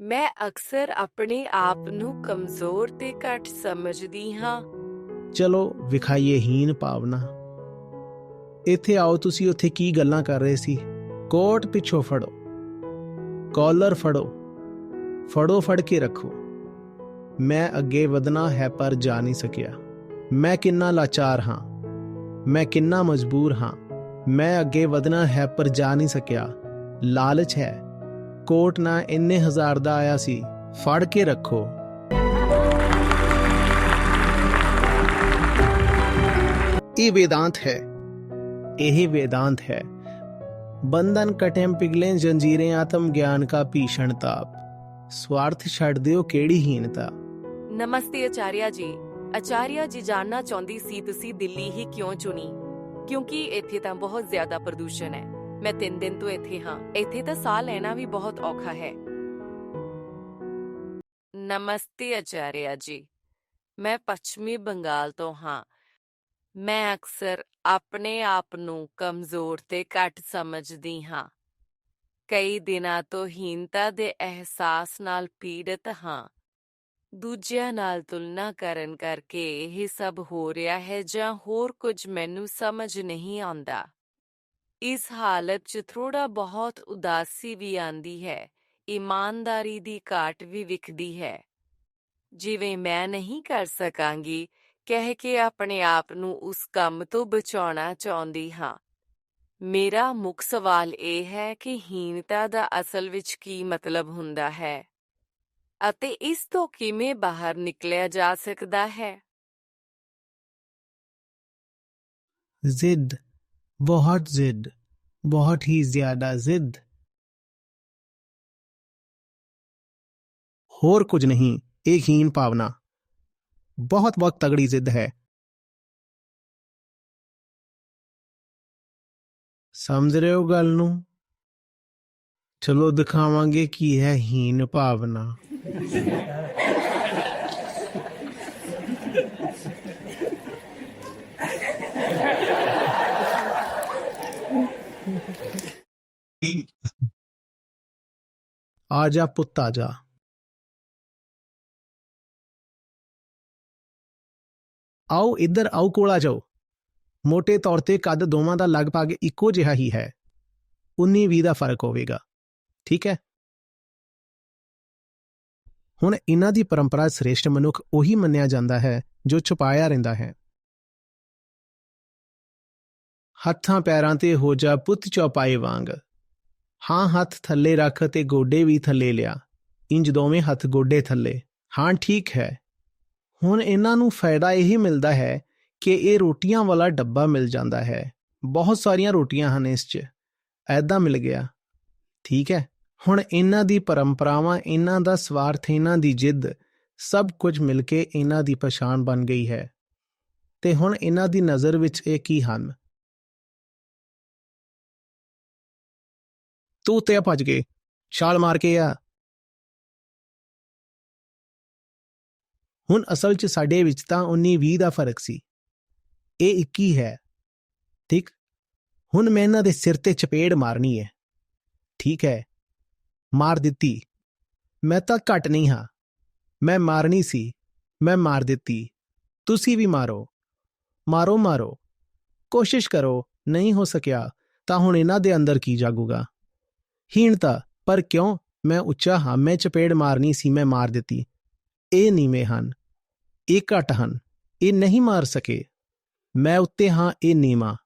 ਮੈਂ ਅਕਸਰ ਆਪਣੇ ਆਪ ਨੂੰ ਕਮਜ਼ੋਰ ਤੇ ਘੱਟ ਸਮਝਦੀ ਹਾਂ। ਚਲੋ, ਵਿਖਾਈਏ ਹੀਨ ਭਾਵਨਾ। ਇੱਥੇ ਆਓ, ਤੁਸੀਂ ਉੱਥੇ ਕੀ ਗੱਲਾਂ ਕਰ ਰਹੇ ਸੀ? ਕੋਟ ਪਿੱਛੋਂ ਫੜੋ। ਕਾਲਰ ਫੜੋ। ਫੜੋ ਫੜ ਕੇ ਰੱਖੋ। ਮੈਂ ਅੱਗੇ ਵਧਣਾ ਹੈ, ਪਰ ਜਾ ਨਹੀਂ ਸਕਿਆ। ਮੈਂ ਕਿੰਨਾ ਲਾਚਾਰ ਹਾਂ। ਮੈਂ ਕਿੰਨਾ ਮਜਬੂਰ ਹਾਂ। ਮੈਂ ਅੱਗੇ ਵਧਣਾ ਹੈ, ਪਰ ਜਾ ਨਹੀਂ ਸਕਿਆ। ਲਾਲਚ ਹੈ। ਕੋਟ ਨਾ ਇੰਨੇ ਹਜ਼ਾਰ ਦਾ ਆਇਆ ਸੀ ਫੜ ਕੇ ਰੱਖੋ ਇਹ वेदांत ਹੈ ਇਹ वेदांत ਹੈ ਬੰਧਨ ਕਟੇਮ ਪਿਗਲੇ ਜੰਜੀਰੇ ਆਤਮ ਗਿਆਨ ਕਾ ਭੀਸ਼ਣ ਤਾਪ ਸਵਾਰਥ ਛੱਡ ਦਿਓ ਕਿਹੜੀ ਹੀਨਤਾ ਨਮਸਤੇ ਆਚਾਰੀਆ ਜੀ ਆਚਾਰੀਆ ਜੀ ਜਾਣਨਾ ਚਾਹੁੰਦੀ ਸੀ ਤੁਸੀਂ ਦਿੱਲੀ ਹੀ ਕਿਉਂ ਚੁਣੀ ਕਿਉਂਕਿ ਇੱਥੇ ਤਾਂ ਬਹੁਤ ਜ਼ਿਆਦਾ ਪ੍ਰਦੂਸ਼ਣ ਹੈ ਮੈਂ 3 ਦਿਨ ਤੋਂ ਇੱਥੇ ਹਾਂ। ਇੱਥੇ ਤਾਂ ਸਾਹ ਲੈਣਾ ਵੀ ਬਹੁਤ ਔਖਾ ਹੈ। ਨਮਸਤੇ ਆਚਾਰੀਆ ਜੀ। ਮੈਂ ਪੱਛਮੀ ਬੰਗਾਲ ਤੋਂ ਹਾਂ। ਮੈਂ ਅਕਸਰ ਆਪਣੇ ਆਪ ਨੂੰ ਕਮਜ਼ੋਰ ਤੇ ਘੱਟ ਸਮਝਦੀ ਹਾਂ। ਕਈ ਦਿਨਾਂ ਤੋਂ ਹੀਨਤਾ ਦੇ ਅਹਿਸਾਸ ਨਾਲ ਪੀੜਤ ਹਾਂ। ਦੂਜਿਆਂ ਨਾਲ ਤੁਲਨਾ ਕਰਨ ਕਰਕੇ ਇਹ ਸਭ ਹੋ ਰਿਹਾ ਹੈ ਜਾਂ ਹੋਰ ਕੁਝ ਮੈਨੂੰ ਸਮਝ ਨਹੀਂ ਆਉਂਦਾ। ਇਸ ਹਾਲਤ 'ਚ ਥੋੜਾ ਬਹੁਤ ਉਦਾਸੀ ਵੀ ਆਂਦੀ ਹੈ, ਇਮਾਨਦਾਰੀ ਦੀ ਘਾਟ ਵੀ ਵਿਖਦੀ ਹੈ। ਜਿਵੇਂ ਮੈਂ ਨਹੀਂ ਕਰ ਸਕਾਂਗੀ, ਕਹਿ ਕੇ ਆਪਣੇ ਆਪ ਨੂੰ ਉਸ ਕੰਮ ਤੋਂ ਬਚਾਉਣਾ ਚਾਹੁੰਦੀ ਹਾਂ। ਮੇਰਾ ਮੁੱਖ ਸਵਾਲ ਇਹ ਹੈ ਕਿ ਹੀਨਤਾ ਦਾ ਅਸਲ ਵਿੱਚ ਕੀ ਮਤਲਬ ਹੁੰਦਾ ਹੈ? ਅਤੇ ਇਸ ਤੋਂ ਕਿਵੇਂ ਬਾਹਰ ਨਿਕਲਿਆ ਜਾ ਸਕਦਾ ਹੈ? ਜ਼ਿੱਦ ਬਹੁਤ ਜ਼ਿੱਦ ਬਹੁਤ ਹੀ ਜ਼ਿਆਦਾ ਜ਼ਿਦ ਹੋਰ ਕੁਝ ਨਹੀਂ ਇਹ ਹੀਨ ਭਾਵਨਾ ਬਹੁਤ ਬਹੁਤ ਤਗੜੀ ਜ਼ਿੱਦ ਹੈ ਸਮਝ ਰਹੇ ਹੋ ਗੱਲ ਨੂੰ ਚਲੋ ਦਿਖਾਵਾਂਗੇ ਕੀ ਹੈ ਹੀਨ ਭਾਵਨਾ ਆ ਜਾ ਪੁੱਤ ਆ ਜਾ ਆਓ ਇੱਧਰ ਆਓ ਕੋਲ ਆ ਜਾਓ। ਮੋٹے ਤੌਰ ਤੇ ਕੱਦ ਦੋਵਾਂ ਦਾ ਲਗਭਗ ਇੱਕੋ ਜਿਹਾ ਹੀ ਹੈ। 19-20 ਦਾ ਫ਼ਰਕ ਹੋਵੇਗਾ। ਠੀਕ ਹੈ? ਹੁਣ ਇਹਨਾਂ ਦੀ ਪਰੰਪਰਾ ਸ੍ਰੇਸ਼ਟ ਮਨੁੱਖ ਉਹੀ ਮੰਨਿਆ ਜਾਂਦਾ ਹੈ ਜੋ ਛੁਪਾਇਆ ਰਹਿੰਦਾ ਹੈ। ਹੱਥਾਂ ਪੈਰਾਂ ਤੇ ਹੋ ਜਾ ਪੁੱਤ ਚੌਪਾਏ ਵਾਂਗ। ਹਾਂ ਹੱਥ ਥੱਲੇ ਰੱਖ ਤੇ ਗੋਡੇ ਵੀ ਥੱਲੇ ਲਿਆ। ਇੰਜ ਦੋਵੇਂ ਹੱਥ ਗੋਡੇ ਥੱਲੇ। ਹਾਂ, ਠੀਕ ਹੈ। ਹੁਣ ਇਹਨਾਂ ਨੂੰ ਫਾਇਦਾ ਇਹ ਮਿਲਦਾ ਹੈ ਕਿ ਇਹ ਰੋਟੀਆਂ ਵਾਲਾ ਡੱਬਾ ਮਿਲ ਜਾਂਦਾ ਹੈ। ਬਹੁਤ ਸਾਰੀਆਂ ਰੋਟੀਆਂ ਹਨ ਇਸ 'ਚ। ਐਦਾਂ ਮਿਲ ਗਿਆ। ਠੀਕ ਹੈ। ਹੁਣ ਇਹਨਾਂ ਦੀ ਪਰੰਪਰਾਵਾਂ, ਇਹਨਾਂ ਦਾ ਸਵਾਰਥ, ਇਹਨਾਂ ਦੀ ਜਿੱਦ ਸਭ ਕੁਝ ਮਿਲ ਕੇ ਇਹਨਾਂ ਦੀ ਪਛਾਣ ਬਣ ਗਈ ਹੈ। ਤੇ ਹੁਣ ਇਹਨਾਂ ਦੀ ਨਜ਼ਰ ਵਿੱਚ ਇਹ ਕੀ ਹਨ? ਤੂੰ ਤੇ ਭੱਜ ਗਏ ਛਾਲ ਮਾਰ ਕੇ ਆ। ਹੁਣ ਅਸਲ 'ਚ ਸਾਡੇ ਵਿੱਚ ਤਾਂ 19-20 ਦਾ ਫ਼ਰਕ ਸੀ। ਇਹ 21 ਹੈ। ਠੀਕ? ਹੁਣ ਮੈਂ ਇਹਨਾਂ ਦੇ ਸਿਰ ਤੇ ਚਪੇੜ ਮਾਰਨੀ ਹੈ। ਠੀਕ ਹੈ। ਮਾਰ ਦਿੱਤੀ। ਮੈਂ ਤਾਂ ਘਟ ਨਹੀਂ ਹਾਂ। ਮੈਂ ਮਾਰਨੀ ਸੀ। ਮੈਂ ਮਾਰ ਦਿੱਤੀ। ਤੁਸੀਂ ਵੀ ਮਾਰੋ। ਮਾਰੋ ਮਾਰੋ। ਕੋਸ਼ਿਸ਼ ਕਰੋ। ਨਹੀਂ ਹੋ ਸਕਿਆ ਤਾਂ ਹੁਣ ਇਹਨਾਂ ਦੇ ਅੰਦਰ ਕੀ ਜਾਗੂਗਾ? ਹੀਣਤਾ ਪਰ ਕਿਉਂ ਮੈਂ ਉੱਚਾ ਹਾਂ ਮੈਂ ਚਪੇੜ ਮਾਰਨੀ ਸੀ ਮੈਂ ਮਾਰ ਦਿੱਤੀ ਇਹ ਨੀਵੇਂ ਹਨ ਇਹ ਘਟ ਹਨ ਇਹ ਨਹੀਂ ਮਾਰ ਸਕੇ ਮੈਂ ਉੱਤੇ ਹਾਂ ਇਹ ਨੀਵਾ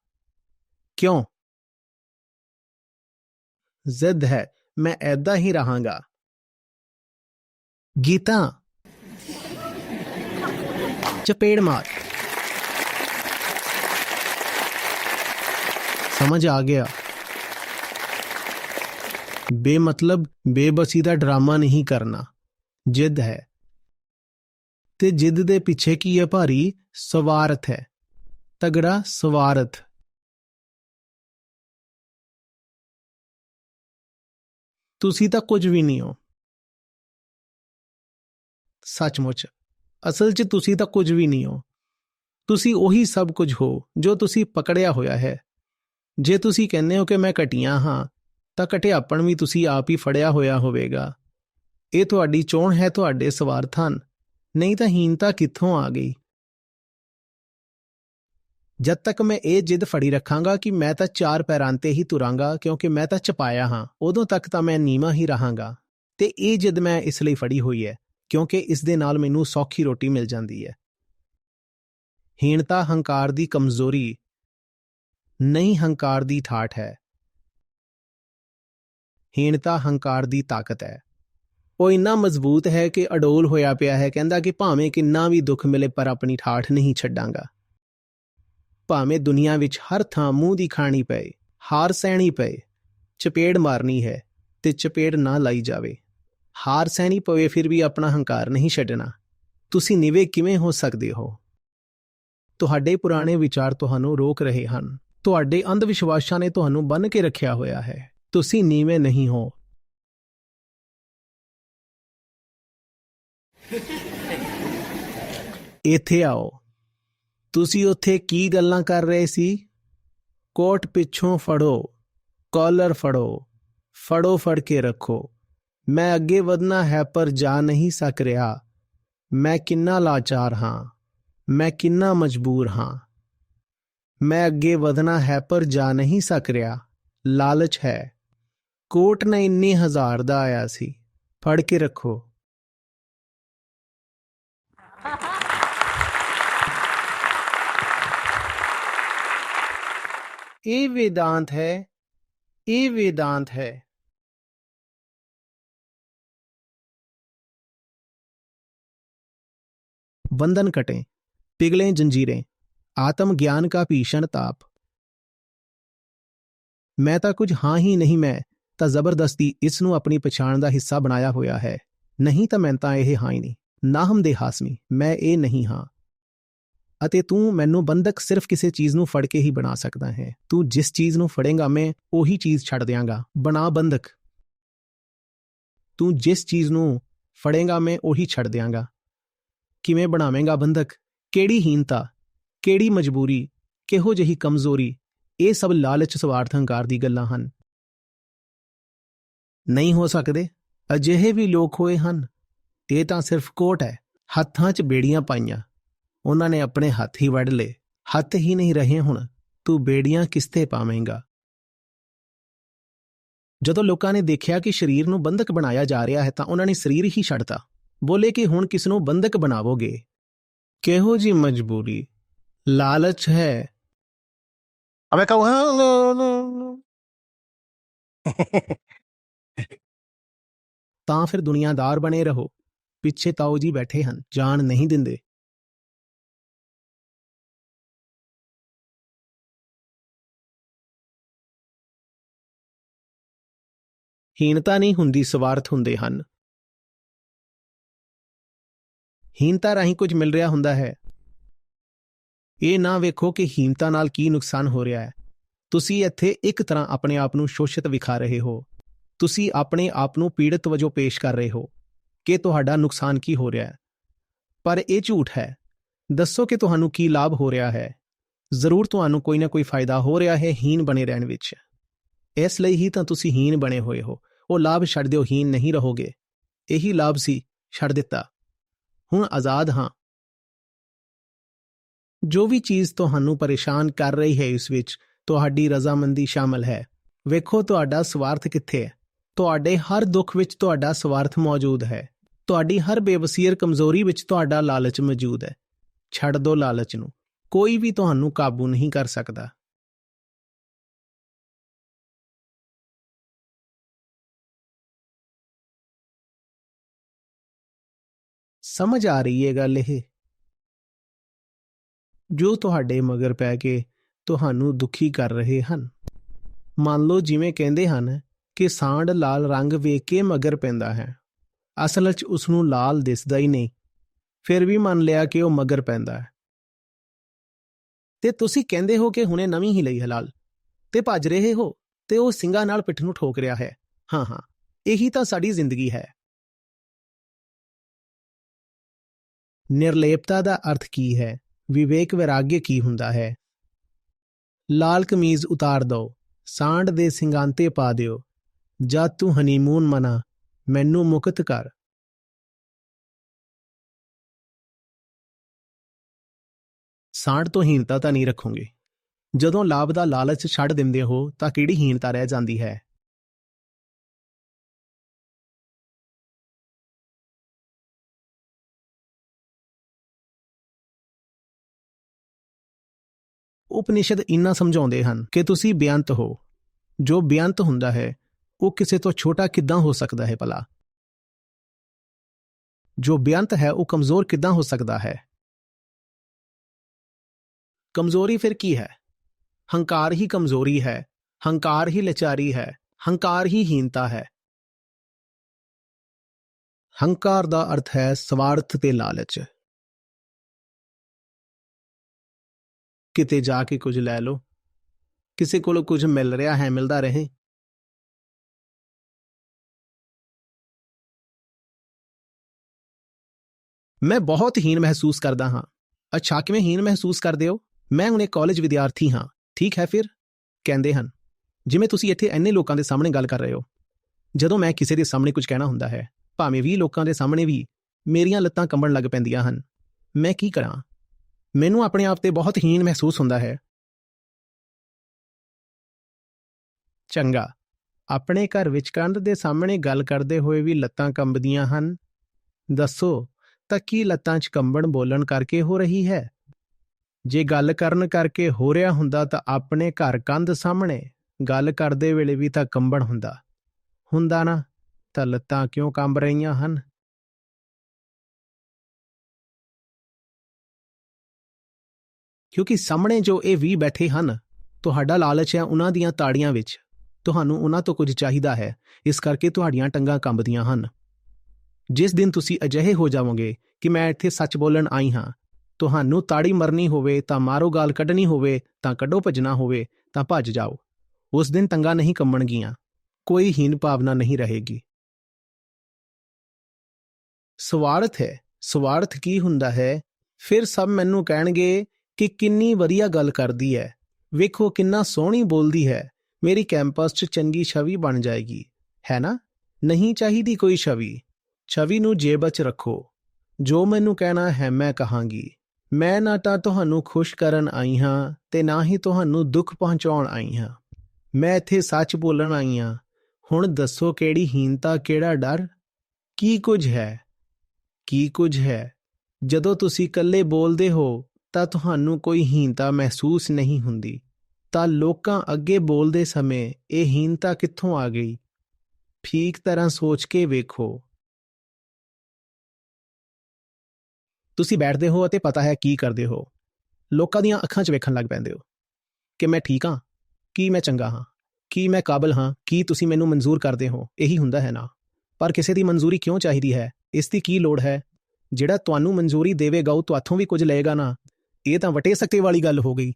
ਕਿਉਂ ਜ਼ਿੱਦ ਹੈ ਮੈਂ ਐਦਾਂ ਹੀ ਰਹਾਂਗਾ ਗੀਤਾ ਚਪੇੜ ਮਾਰ ਸਮਝ ਆ ਗਿਆ ਬੇਮਤਲਬ, ਬੇਬਸੀ ਦਾ ਡਰਾਮਾ ਨਹੀਂ ਕਰਨਾ। ਜਿੱਦ ਹੈ। ਤੇ ਜਿੱਦ ਦੇ ਪਿੱਛੇ ਕੀ ਹੈ ਭਾਰੀ? ਸਵਾਰਥ ਹੈ। ਤਗੜਾ ਸਵਾਰਥ। ਤੁਸੀਂ ਤਾਂ ਕੁਝ ਵੀ ਨਹੀਂ ਹੋ। ਸੱਚਮੁੱਚ। ਅਸਲ 'ਚ ਤੁਸੀਂ ਤਾਂ ਕੁਝ ਵੀ ਨਹੀਂ ਹੋ। ਤੁਸੀਂ ਉਹੀ ਸਭ ਕੁਝ ਹੋ ਜੋ ਤੁਸੀਂ ਪਕੜਿਆ ਹੋਇਆ ਹੈ। ਜੇ ਤੁਸੀਂ ਕਹਿੰਦੇ ਹੋ ਕਿ ਮੈਂ ਘਟੀਆਂ ਹਾਂ ਤਾਂ ਘਟਿਆਪਣ ਵੀ ਤੁਸੀਂ ਆਪ ਹੀ ਫੜਿਆ ਹੋਇਆ ਹੋਵੇਗਾ। ਇਹ ਤੁਹਾਡੀ ਚੋਣ ਹੈ ਤੁਹਾਡੇ ਸਵਾਰਥ ਹਨ। ਨਹੀਂ ਤਾਂ ਹੀਨਤਾ ਕਿੱਥੋਂ ਆ ਗਈ? ਜਦ ਤੱਕ ਮੈਂ ਇਹ ਜਿੱਦ ਫੜੀ ਰੱਖਾਂਗਾ ਕਿ ਮੈਂ ਤਾਂ ਚਾਰ ਪੈਰਾਂ ਤੇ ਹੀ ਤੁਰਾਂਗਾ, ਕਿਉਂਕਿ ਮੈਂ ਤਾਂ ਚਪਾਇਆ ਹਾਂ, ਉਦੋਂ ਤੱਕ ਤਾਂ ਮੈਂ ਨੀਵਾਂ ਹੀ ਰਹਾਂਗਾ। ਤੇ ਇਹ ਜਿੱਦ ਮੈਂ ਇਸ ਲਈ ਫੜੀ ਹੋਈ ਹੈ, ਕਿਉਂਕਿ ਇਸ ਦੇ ਨਾਲ ਮੈਨੂੰ ਸੌਖੀ ਰੋਟੀ ਮਿਲ ਜਾਂਦੀ ਹੈ। ਹੀਣਤਾ ਹੰਕਾਰ ਦੀ ਕਮਜ਼ੋਰੀ, ਨਹੀਂ ਹੰਕਾਰ ਦੀ ਠਾਠ ਹੈ। ਹੀਣਤਾ ਹੰਕਾਰ ਦੀ ਤਾਕਤ ਹੈ। ਉਹ ਇੰਨਾ ਮਜ਼ਬੂਤ ਹੈ ਕਿ ਅਡੋਲ ਹੋਇਆ ਪਿਆ ਹੈ, ਕਹਿੰਦਾ ਕਿ ਭਾਵੇਂ ਕਿੰਨਾ ਵੀ ਦੁੱਖ ਮਿਲੇ, ਪਰ ਆਪਣੀ ਠਾਠ ਨਹੀਂ ਛੱਡਾਂਗਾ। ਭਾਵੇਂ ਦੁਨੀਆ ਵਿੱਚ ਹਰ ਥਾਂ ਮੂੰਹ ਦੀ ਖਾਣੀ ਪਏ, ਹਾਰ ਸਹਿਣੀ ਪਏ, ਚਪੇੜ ਮਾਰਨੀ ਹੈ ਤੇ ਚਪੇੜ ਨਾ ਲਾਈ ਜਾਵੇ। ਹਾਰ ਸਹਿਣੀ ਪਵੇ, ਫਿਰ ਵੀ ਆਪਣਾ ਹੰਕਾਰ ਨਹੀਂ ਛੱਡਣਾ। ਤੁਸੀਂ ਨਿਵੇ ਕਿਵੇਂ ਹੋ ਸਕਦੇ ਹੋ? ਤੁਹਾਡੇ ਪੁਰਾਣੇ ਵਿਚਾਰ ਤੁਹਾਨੂੰ ਰੋਕ ਰਹੇ ਹਨ। ਤੁਹਾਡੇ ਅੰਧ ਵਿਸ਼ਵਾਸਾਂ ਨੇ ਤੁਹਾਨੂੰ ਬੰਨ ਕੇ ਰੱਖਿਆ ਹੋਇਆ ਹੈ। ਤੁਸੀਂ ਨੀਵੇਂ ਨਹੀਂ ਹੋ ਇੱਥੇ ਆਓ ਤੁਸੀਂ ਉੱਥੇ ਕੀ ਗੱਲਾਂ ਕਰ ਰਹੇ ਸੀ ਕੋਟ ਪਿੱਛੋਂ ਫੜੋ ਕਾਲਰ ਫੜੋ ਫੜੋ ਫੜ ਕੇ ਰੱਖੋ ਮੈਂ ਅੱਗੇ ਵਧਣਾ ਹੈ ਪਰ ਜਾ ਨਹੀਂ ਸਕ ਰਿਹਾ ਮੈਂ ਕਿੰਨਾ ਲਾਚਾਰ ਹਾਂ ਮੈਂ ਕਿੰਨਾ ਮਜਬੂਰ ਹਾਂ ਮੈਂ ਅੱਗੇ ਵਧਣਾ ਹੈ ਪਰ ਜਾ ਨਹੀਂ ਸਕ ਰਿਹਾ ਲਾਲਚ ਹੈ ਕੋਟ ਨਾ ਇੰਨੀ ਹਜ਼ਾਰ ਦਾ ਆਇਆ ਸੀ ਫੜ ਕੇ ਰੱਖੋ ਇਹ वेदांत ਹੈ ਇਹ वेदांत ਹੈ बंधन कटें पिघलें जंजीरें आत्म ज्ञान का भीषण ताप ਮੈਂ ਤਾਂ ਕੁਝ ਹਾਂ ਹੀ ਨਹੀਂ ਮੈਂ ਤਾਂ ਜ਼ਬਰਦਸਤੀ ਇਸ ਨੂੰ ਆਪਣੀ ਪਛਾਣ ਦਾ ਹਿੱਸਾ ਬਣਾਇਆ ਹੋਇਆ ਹੈ। ਨਹੀਂ ਤਾਂ ਮੈਂ ਤਾਂ ਇਹ ਹਾਂ ਹੀ ਨਹੀਂ। ਨਾਹਮ ਦੇ ਹਾਸਮੀ ਮੈਂ ਇਹ ਨਹੀਂ ਹਾਂ। ਅਤੇ ਤੂੰ ਮੈਨੂੰ ਬੰਧਕ ਸਿਰਫ ਕਿਸੇ ਚੀਜ਼ ਨੂੰ ਫੜ ਕੇ ਹੀ ਬਣਾ ਸਕਦਾ ਹੈ। ਤੂੰ ਜਿਸ ਚੀਜ਼ ਨੂੰ ਫੜੇਗਾ, ਮੈਂ ਉਹੀ ਚੀਜ਼ ਛੱਡ ਦਿਆਂਗਾ। ਬਣਾ ਬੰਧਕ ਤੂੰ ਜਿਸ ਚੀਜ਼ ਨੂੰ ਫੜੇਗਾ, ਮੈਂ ਉਹੀ ਛੱਡ ਦਿਆਂਗਾ। ਕਿਵੇਂ ਬਣਾਵੇਂਗਾ ਬੰਧਕ ਕਿਹੜੀ ਹੀਨਤਾ? ਕਿਹੜੀ ਮਜਬੂਰੀ? ਕਿਹੋ ਜਿਹੀ ਕਮਜ਼ੋਰੀ? ਇਹ ਸਭ ਲਾਲਚ ਸਵਾਰਥ ਹੰਕਾਰ ਦੀ ਗੱਲਾਂ ਹਨ। ਨਹੀਂ ਹੋ ਸਕਦੇ? ਅਜਿਹੇ ਵੀ ਲੋਕ ਹੋਏ ਹਨ। ਇਹ ਤਾਂ ਸਿਰਫ ਕੋਟ ਹੈ। ਹੱਥਾਂ 'ਚ ਬੇੜੀਆਂ ਪਾਈਆਂ। ਉਹਨਾਂ ਨੇ ਆਪਣੇ ਹੱਥ ਹੀ ਵੱਢ ਲਏ। ਹੱਥ ਹੀ ਨਹੀਂ ਰਹੇ ਹੁਣ। ਤੂੰ ਬੇੜੀਆਂ ਕਿਸਤੇ ਪਾਵੇਂਗਾ? ਜਦੋਂ ਲੋਕਾਂ ਨੇ ਦੇਖਿਆ ਕਿ ਸਰੀਰ ਨੂੰ ਬੰਧਕ ਬਣਾਇਆ ਜਾ ਰਿਹਾ ਹੈ ਤਾਂ ਉਹਨਾਂ ਨੇ ਸਰੀਰ ਹੀ ਛੱਡਤਾ। ਬੋਲੇ ਕਿ ਹੁਣ ਕਿਸ ਨੂੰ ਬੰਧਕ ਬਣਾਵੋਗੇ? ਕਿਹੋ ਜੀ ਮਜਬੂਰੀ? ਲਾਲਚ ਹੈ। ਅਬੇ ਕਹੂੰ ਤਾਂ ਫਿਰ ਦੁਨੀਆਦਾਰ ਬਣੇ ਰਹੋ। ਪਿੱਛੇ ਤਾਓ ਜੀ ਬੈਠੇ ਹਨ, ਜਾਣ ਨਹੀਂ ਦਿੰਦੇ। ਹੀਨਤਾ ਨਹੀਂ ਹੁੰਦੀ, ਸਵਾਰਥ ਹੁੰਦੇ ਹਨ। ਹੀਣਤਾ ਰਾਹੀਂ ਕੁਝ ਮਿਲ ਰਿਹਾ ਹੁੰਦਾ ਹੈ। ਇਹ ਨਾ ਵੇਖੋ ਕਿ ਹੀਣਤਾ ਨਾਲ ਕੀ ਨੁਕਸਾਨ ਹੋ ਰਿਹਾ ਹੈ। ਤੁਸੀਂ ਇੱਥੇ ਇੱਕ ਤਰ੍ਹਾਂ ਆਪਣੇ ਆਪ ਨੂੰ ਸ਼ੋਸ਼ਿਤ ਵਿਖਾ ਰਹੇ ਹੋ। ਤੁਸੀਂ ਆਪਣੇ ਆਪ ਨੂੰ ਪੀੜਤ ਵਜੋਂ ਪੇਸ਼ ਕਰ ਰਹੇ ਹੋ ਕਿ ਤੁਹਾਡਾ ਨੁਕਸਾਨ ਕੀ ਹੋ ਰਿਹਾ ਹੈ। ਪਰ ਇਹ ਝੂਠ ਹੈ। ਦੱਸੋ ਕਿ ਤੁਹਾਨੂੰ ਕੀ ਲਾਭ ਹੋ ਰਿਹਾ ਹੈ। ਜ਼ਰੂਰ ਤੁਹਾਨੂੰ ਕੋਈ ਨਾ ਕੋਈ ਫਾਇਦਾ ਹੋ ਰਿਹਾ ਹੈ ਹੀਨ ਬਣੇ ਰਹਿਣ ਵਿੱਚ। ਇਸ ਲਈ ਹੀ ਤਾਂ ਤੁਸੀਂ ਹੀਨ ਬਣੇ ਹੋਏ ਹੋ। ਉਹ ਲਾਭ ਛੱਡ ਦਿਓ ਹੀਨ ਨਹੀਂ ਰਹੋਗੇ। ਇਹੀ ਲਾਭ ਸੀ, ਛੱਡ ਦਿੱਤਾ। ਹੁਣ ਆਜ਼ਾਦ ਹਾਂ। ਜੋ ਵੀ ਚੀਜ਼ ਤੁਹਾਨੂੰ ਪਰੇਸ਼ਾਨ ਕਰ ਰਹੀ ਹੈ ਇਸ ਵਿੱਚ, ਤੁਹਾਡੀ ਰਜ਼ਾਮੰਦੀ ਸ਼ਾਮਲ ਹੈ। ਵੇਖੋ ਤੁਹਾਡਾ ਸਵਾਰਥ ਕਿੱਥੇ ਹੈ। ਤੁਹਾਡੇ ਹਰ ਦੁੱਖ ਵਿੱਚ ਤੁਹਾਡਾ ਸਵਾਰਥ ਮੌਜੂਦ ਹੈ। ਤੁਹਾਡੀ ਹਰ ਬੇਵਸੀਰ ਕਮਜ਼ੋਰੀ ਵਿੱਚ ਤੁਹਾਡਾ ਲਾਲਚ ਮੌਜੂਦ ਹੈ। ਛੱਡ ਦਿਓ ਲਾਲਚ ਨੂੰ। ਕੋਈ ਵੀ ਤੁਹਾਨੂੰ ਕਾਬੂ ਨਹੀਂ ਕਰ ਸਕਦਾ। ਸਮਝ ਆ ਰਹੀ ਹੈ ਗੱਲ ਇਹ। ਜੋ ਤੁਹਾਡੇ ਮਗਰ ਪੈ ਕੇ ਤੁਹਾਨੂੰ ਦੁਖੀ ਕਰ ਰਹੇ ਹਨ। ਮੰਨ ਲਓ ਜਿਵੇਂ ਕਹਿੰਦੇ ਹਨ ਕਿ ਸਾਂਡ ਲਾਲ ਰੰਗ ਵੇਖ ਕੇ ਮਗਰ ਪੈਂਦਾ ਹੈ। ਅਸਲ 'ਚ ਉਸ ਨੂੰ ਲਾਲ ਦਿਸਦਾ ਹੀ ਨਹੀਂ। ਫਿਰ ਵੀ ਮੰਨ ਲਿਆ ਕਿ ਉਹ ਮਗਰ ਪੈਂਦਾ ਹੈ। ਤੇ ਤੁਸੀਂ ਕਹਿੰਦੇ ਹੋ ਕਿ ਹੁਣੇ ਨਵੀਂ ਹੀ ਲਈ ਹਲਾਲ। ਤੇ ਭੱਜ ਰਹੇ ਹੋ ਤੇ ਉਹ ਸਿੰਘਾਂ ਨਾਲ ਪਿੱਠ ਨੂੰ ਠੋਕ ਰਿਹਾ ਹੈ। ਹਾਂ ਹਾਂ, ਇਹੀ ਤਾਂ ਸਾਡੀ ਜ਼ਿੰਦਗੀ ਹੈ। ਨਿਰਲੇਪਤਾ ਦਾ ਅਰਥ ਕੀ ਹੈ? ਵਿਵੇਕ ਵਿਰਾਗਯ ਕੀ ਹੁੰਦਾ ਹੈ? ਲਾਲ ਕਮੀਜ਼ ਉਤਾਰ ਦਿਓ। ਸਾਂਡ ਦੇ ਸਿੰਗਾਂਤੇ ਪਾ ਦਿਓ। ਜਾਂ ਤੂੰ ਹਨੀਮੂਨ ਮਨਾ, ਮੈਨੂੰ ਮੁਕਤ ਕਰ। ਸਾੜ ਤੋਂ ਹੀਨਤਾ ਤਾਂ ਨਹੀਂ ਰੱਖੋਗੇ। ਜਦੋਂ ਲਾਭ ਦਾ ਲਾਲਚ ਛੱਡ ਦਿੰਦੇ ਹੋ, ਤਾਂ ਕਿਹੜੀ ਹੀਨਤਾ ਰਹਿ ਜਾਂਦੀ ਹੈ? ਉਪਨਿਸ਼ਦ ਇੰਨਾ ਸਮਝਾਉਂਦੇ ਹਨ ਕਿ ਤੁਸੀਂ ਬਿਆੰਤ ਹੋ। ਜੋ ਬਿਆੰਤ ਹੁੰਦਾ ਹੈ ਉਹ ਕਿਸੇ ਤੋਂ ਛੋਟਾ ਕਿੱਦਾਂ ਹੋ ਸਕਦਾ ਹੈ ਭਲਾ ਜੋ ਬੇਅੰਤ ਹੈ ਉਹ ਕਮਜ਼ੋਰ ਕਿੱਦਾਂ ਹੋ ਸਕਦਾ ਹੈ ਕਮਜ਼ੋਰੀ ਫਿਰ ਕੀ ਹੈ ਹੰਕਾਰ ਹੀ ਕਮਜ਼ੋਰੀ ਹੈ ਹੰਕਾਰ ਹੀ ਲਚਾਰੀ ਹੈ ਹੰਕਾਰ ਹੀ ਹੀਨਤਾ ਹੈ ਹੰਕਾਰ ਦਾ ਅਰਥ ਹੈ ਸਵਾਰਥ ਤੇ ਲਾਲਚ ਕਿਤੇ ਜਾ ਕੇ ਕੁਝ ਲੈ ਲਓ ਕਿਸੇ ਕੋਲੋਂ ਕੁਝ ਮਿਲ ਰਿਹਾ ਹੈ ਮਿਲਦਾ ਰਹੇ ਮੈਂ ਬਹੁਤ ਹੀਣ ਮਹਿਸੂਸ ਕਰਦਾ ਹਾਂ। ਅੱਛਾ, ਕਿਵੇਂ ਹੀਣ ਮਹਿਸੂਸ ਕਰਦੇ ਹੋ? ਮੈਂ ਹੁਣੇ ਕਾਲਜ ਵਿਦਿਆਰਥੀ ਹਾਂ। ਠੀਕ ਹੈ ਫਿਰ? ਕਹਿੰਦੇ ਹਨ। ਜਿਵੇਂ ਤੁਸੀਂ ਇੱਥੇ ਇੰਨੇ ਲੋਕਾਂ ਦੇ ਸਾਹਮਣੇ ਗੱਲ ਕਰ ਰਹੇ ਹੋ। ਜਦੋਂ ਮੈਂ ਕਿਸੇ ਦੇ ਸਾਹਮਣੇ ਕੁਝ ਕਹਿਣਾ ਹੁੰਦਾ ਹੈ, ਭਾਵੇਂ 20 ਲੋਕਾਂ ਦੇ ਸਾਹਮਣੇ ਵੀ, ਮੇਰੀਆਂ ਲੱਤਾਂ ਕੰਬਣ ਲੱਗ ਪੈਂਦੀਆਂ ਹਨ। ਮੈਂ ਕੀ ਕਰਾਂ? ਮੈਨੂੰ ਆਪਣੇ ਆਪ ਤੇ ਬਹੁਤ ਹੀਣ ਮਹਿਸੂਸ ਹੁੰਦਾ ਹੈ। ਚੰਗਾ। ਆਪਣੇ ਘਰ ਵਿੱਚ ਕੰਧ ਦੇ ਸਾਹਮਣੇ ਗੱਲ ਕਰਦੇ ਹੋਏ ਵੀ ਲੱਤਾਂ ਕੰਬਦੀਆਂ ਹਨ। ਦੱਸੋ ਤਾਂ ਕੀ ਲੱਤਾਂ 'ਚ ਕੰਬਣ ਬੋਲਣ ਕਰਕੇ ਹੋ ਰਹੀ ਹੈ। ਜੇ ਗੱਲ ਕਰਨ ਕਰਕੇ ਹੋ ਰਿਹਾ ਹੁੰਦਾ ਤਾਂ ਆਪਣੇ ਘਰ ਕੰਧ ਸਾਹਮਣੇ, ਗੱਲ ਕਰਦੇ ਵੇਲੇ ਵੀ ਤਾਂ ਕੰਬਣ ਹੁੰਦਾ। ਹੁੰਦਾ ਨਾ, ਤਾਂ ਲੱਤਾਂ ਕਿਉਂ ਕੰਬ ਰਹੀਆਂ ਹਨ? ਕਿਉਂਕਿ ਸਾਹਮਣੇ ਜੋ ਇਹ ਵੀ ਬੈਠੇ ਹਨ, ਤੁਹਾਡਾ ਲਾਲਚ ਹੈ ਉਹਨਾਂ ਦੀਆਂ ਤਾੜੀਆਂ ਵਿੱਚ। ਤੁਹਾਨੂੰ ਉਹਨਾਂ ਤੋਂ ਕੁਝ ਚਾਹੀਦਾ ਹੈ, ਇਸ ਕਰਕੇ ਤੁਹਾਡੀਆਂ ਟੰਗਾਂ ਕੰਬਦੀਆਂ ਹਨ। ਜਿਸ ਦਿਨ ਤੁਸੀਂ ਅਜਿਹੇ ਹੋ ਜਾਵੋਗੇ ਕਿ ਮੈਂ ਇੱਥੇ ਸੱਚ ਬੋਲਣ ਆਈ ਹਾਂ, ਤੁਹਾਨੂੰ ਤਾੜੀ ਮਰਨੀ ਹੋਵੇ ਤਾਂ ਮਾਰੋ ਗਾਲ ਕੱਢਣੀ ਹੋਵੇ ਤਾਂ ਕੱਢੋ ਭਜਣਾ ਹੋਵੇ ਤਾਂ ਭੱਜ ਜਾਓ। ਉਸ ਦਿਨ ਟੰਗਾਂ ਨਹੀਂ ਕੰਮਣਗੀਆਂ ਕੋਈ ਹੀਨ ਭਾਵਨਾ ਨਹੀਂ ਰਹੇਗੀ। ਸਵਾਰਥ ਹੈ, ਸਵਾਰਥ ਕੀ ਹੁੰਦਾ ਹੈ? ਫਿਰ ਸਭ ਮੈਨੂੰ ਕਹਿਣਗੇ ਕਿ ਕਿੰਨੀ ਵਧੀਆ ਗੱਲ ਕਰਦੀ ਹੈ। ਵੇਖੋ ਕਿੰਨਾ ਸੋਹਣੀ ਬੋਲਦੀ ਹੈ। ਮੇਰੀ ਕੈਂਪਸ 'ਚ ਚੰਗੀ ਛਵੀ ਬਣ ਜਾਏਗੀ, ਹੈ ਨਾ? ਨਹੀਂ ਚਾਹੀਦੀ ਕੋਈ ਛਵੀ। ਛਵੀ ਨੂੰ ਜੇਬ 'ਚ ਰੱਖੋ। ਜੋ ਮੈਨੂੰ ਕਹਿਣਾ ਹੈ ਮੈਂ ਕਹਾਂਗੀ। ਮੈਂ ਨਾ ਤਾਂ ਤੁਹਾਨੂੰ ਖੁਸ਼ ਕਰਨ ਆਈ ਹਾਂ ਤੇ ਨਾ ਹੀ ਤੁਹਾਨੂੰ ਦੁੱਖ ਪਹੁੰਚਾਉਣ ਆਈ ਹਾਂ। ਮੈਂ ਇੱਥੇ ਸੱਚ ਬੋਲਣ ਆਈ ਹਾਂ। ਹੁਣ ਦੱਸੋ ਕਿਹੜੀ ਹੀਨਤਾ ਕਿਹੜਾ ਡਰ? ਕੀ ਕੁਝ ਹੈ? ਕੀ ਕੁਝ ਹੈ? ਜਦੋਂ ਤੁਸੀਂ ਇਕੱਲੇ ਬੋਲਦੇ ਹੋ, ਤਾਂ ਤੁਹਾਨੂੰ ਕੋਈ ਹੀਨਤਾ ਮਹਿਸੂਸ ਨਹੀਂ ਹੁੰਦੀ। ਤਾਂ ਲੋਕਾਂ ਅੱਗੇ ਬੋਲਦੇ ਸਮੇਂ ਇਹ ਹੀਨਤਾ ਕਿੱਥੋਂ ਆ ਗਈ? ਠੀਕ ਤਰ੍ਹਾਂ ਸੋਚ ਕੇ ਵੇਖੋ। ਤੁਸੀਂ ਬੈਠਦੇ ਹੋ ਅਤੇ ਪਤਾ ਹੈ ਕੀ ਕਰਦੇ ਹੋ। ਲੋਕਾਂ ਦੀਆਂ ਅੱਖਾਂ 'ਚ ਵੇਖਣ ਲੱਗ ਪੈਂਦੇ ਹੋ ਕਿ ਮੈਂ ਠੀਕ ਹਾਂ, ਕੀ ਮੈਂ ਚੰਗਾ ਹਾਂ, ਕੀ ਮੈਂ ਕਾਬਲ ਹਾਂ, ਕੀ ਤੁਸੀਂ ਮੈਨੂੰ ਮਨਜ਼ੂਰ ਕਰਦੇ ਹੋ, ਇਹੀ ਹੁੰਦਾ ਹੈ ਨਾ। ਪਰ ਕਿਸੇ ਦੀ ਮਨਜ਼ੂਰੀ ਕਿਉਂ ਚਾਹੀਦੀ ਹੈ? ਇਸ ਦੀ ਕੀ ਲੋੜ ਹੈ? ਜਿਹੜਾ ਤੁਹਾਨੂੰ ਮਨਜ਼ੂਰੀ ਦੇਵੇਗਾ, ਉਹ ਤੁਹਾਥੋਂ ਵੀ ਕੁਝ ਲਏਗਾ ਨਾ। ਇਹ ਤਾਂ ਵਟੇ ਸਕਤੇ ਵਾਲੀ ਗੱਲ ਹੋ ਗਈ।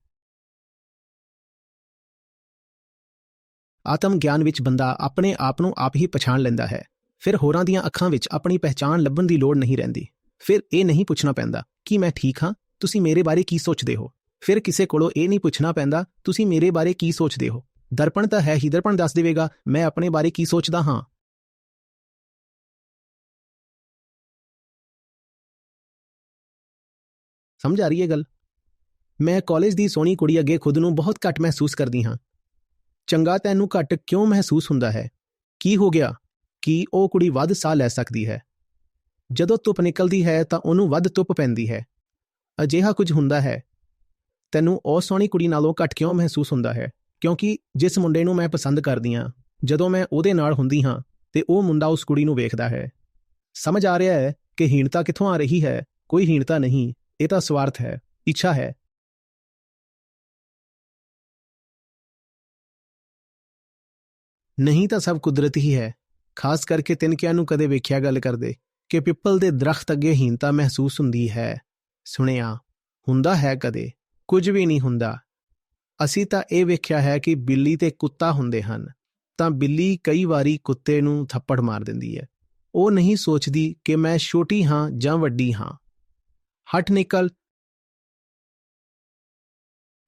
ਆਤਮ ਗਿਆਨ ਵਿੱਚ ਬੰਦਾ ਆਪਣੇ ਆਪ ਨੂੰ ਆਪ ਹੀ ਪਛਾਣ ਲੈਂਦਾ ਹੈ। ਫਿਰ ਹੋਰਾਂ ਦੀਆਂ ਅੱਖਾਂ ਵਿੱਚ ਆਪਣੀ ਪਹਿਚਾਣ ਲੱਭਣ ਦੀ ਲੋੜ ਨਹੀਂ ਰਹਿੰਦੀ। ਫਿਰ ਇਹ ਨਹੀਂ ਪੁੱਛਣਾ ਪੈਂਦਾ ਕਿ ਮੈਂ ਠੀਕ ਹਾਂ ਤੁਸੀਂ ਮੇਰੇ ਬਾਰੇ ਕੀ ਸੋਚਦੇ ਹੋ ਫਿਰ ਕਿਸੇ ਕੋਲੋਂ ਇਹ ਨਹੀਂ ਪੁੱਛਣਾ ਪੈਂਦਾ ਤੁਸੀਂ ਮੇਰੇ ਬਾਰੇ ਕੀ ਸੋਚਦੇ ਹੋ ਦਰਪਣ ਤਾਂ ਹੈ ਹੀ ਦਰਪਣ ਦੱਸ ਦੇਵੇਗਾ ਮੈਂ ਆਪਣੇ ਬਾਰੇ ਕੀ ਸੋਚਦਾ ਹਾਂ ਸਮਝ ਆ ਰਹੀ ਹੈ ਗੱਲ ਮੈਂ ਕਾਲਜ ਦੀ ਸੋਹਣੀ ਕੁੜੀ ਅੱਗੇ ਖੁਦ ਨੂੰ ਬਹੁਤ ਘੱਟ ਮਹਿਸੂਸ ਕਰਦੀ ਹਾਂ ਚੰਗਾ ਤੈਨੂੰ ਘੱਟ ਕਿਉਂ ਮਹਿਸੂਸ ਹੁੰਦਾ ਹੈ ਕੀ ਹੋ ਗਿਆ ਕਿ ਉਹ ਕੁੜੀ ਵੱਧ ਸਾਹ ਲੈ ਸਕਦੀ ਹੈ ਜਦੋਂ ਧੁੱਪ ਨਿਕਲਦੀ ਹੈ ਤਾਂ ਉਹਨੂੰ ਵੱਧ ਧੁੱਪ ਪੈਂਦੀ ਹੈ। ਅਜਿਹਾ ਕੁਝ ਹੁੰਦਾ ਹੈ। ਤੈਨੂੰ ਉਹ ਸੋਹਣੀ ਕੁੜੀ ਨਾਲੋਂ ਘੱਟ ਕਿਉਂ ਮਹਿਸੂਸ ਹੁੰਦਾ ਹੈ? ਕਿਉਂਕਿ ਜਿਸ ਮੁੰਡੇ ਨੂੰ ਮੈਂ ਪਸੰਦ ਕਰਦੀ ਹਾਂ, ਜਦੋਂ ਮੈਂ ਉਹਦੇ ਨਾਲ ਹੁੰਦੀ ਹਾਂ, ਤੇ ਉਹ ਮੁੰਡਾ ਉਸ ਕੁੜੀ ਨੂੰ ਵੇਖਦਾ ਹੈ। ਸਮਝ ਆ ਰਿਹਾ ਹੈ ਕਿ ਹੀਣਤਾ ਕਿੱਥੋਂ ਆ ਰਹੀ ਹੈ? ਕੋਈ ਹੀਣਤਾ ਨਹੀਂ, ਇਹ ਤਾਂ ਸਵਾਰਥ ਹੈ, ਇੱਛਾ ਹੈ। ਨਹੀਂ ਤਾਂ ਸਭ ਕੁਦਰਤ ਹੀ। ਹੈ ਖਾਸ ਕਰਕੇ ਤਿਨਕਿਆਂ ਨੂੰ ਕਦੇ ਵੇਖਿਆ ਗੱਲ ਕਰਦੇ। ਕਿ ਪਿੱਪਲ ਦੇ ਦਰਖਤ ਅੱਗੇ ਹੀਨਤਾ ਮਹਿਸੂਸ ਹੁੰਦੀ ਹੈ। ਸੁਣਿਆ, ਹੁੰਦਾ ਹੈ ਕਦੇ, ਕੁਝ ਵੀ ਨਹੀਂ ਹੁੰਦਾ। ਅਸੀਂ ਤਾਂ ਇਹ ਵੇਖਿਆ ਹੈ ਕਿ ਬਿੱਲੀ ਤੇ ਕੁੱਤਾ ਹੁੰਦੇ ਹਨ, ਤਾਂ ਬਿੱਲੀ ਕਈ ਵਾਰੀ ਕੁੱਤੇ ਨੂੰ ਥੱਪੜ ਮਾਰ ਦਿੰਦੀ ਹੈ। ਉਹ ਨਹੀਂ ਸੋਚਦੀ ਕਿ ਮੈਂ ਛੋਟੀ ਹਾਂ ਜਾਂ ਵੱਡੀ ਹਾਂ। ਹਟ ਨਿਕਲ।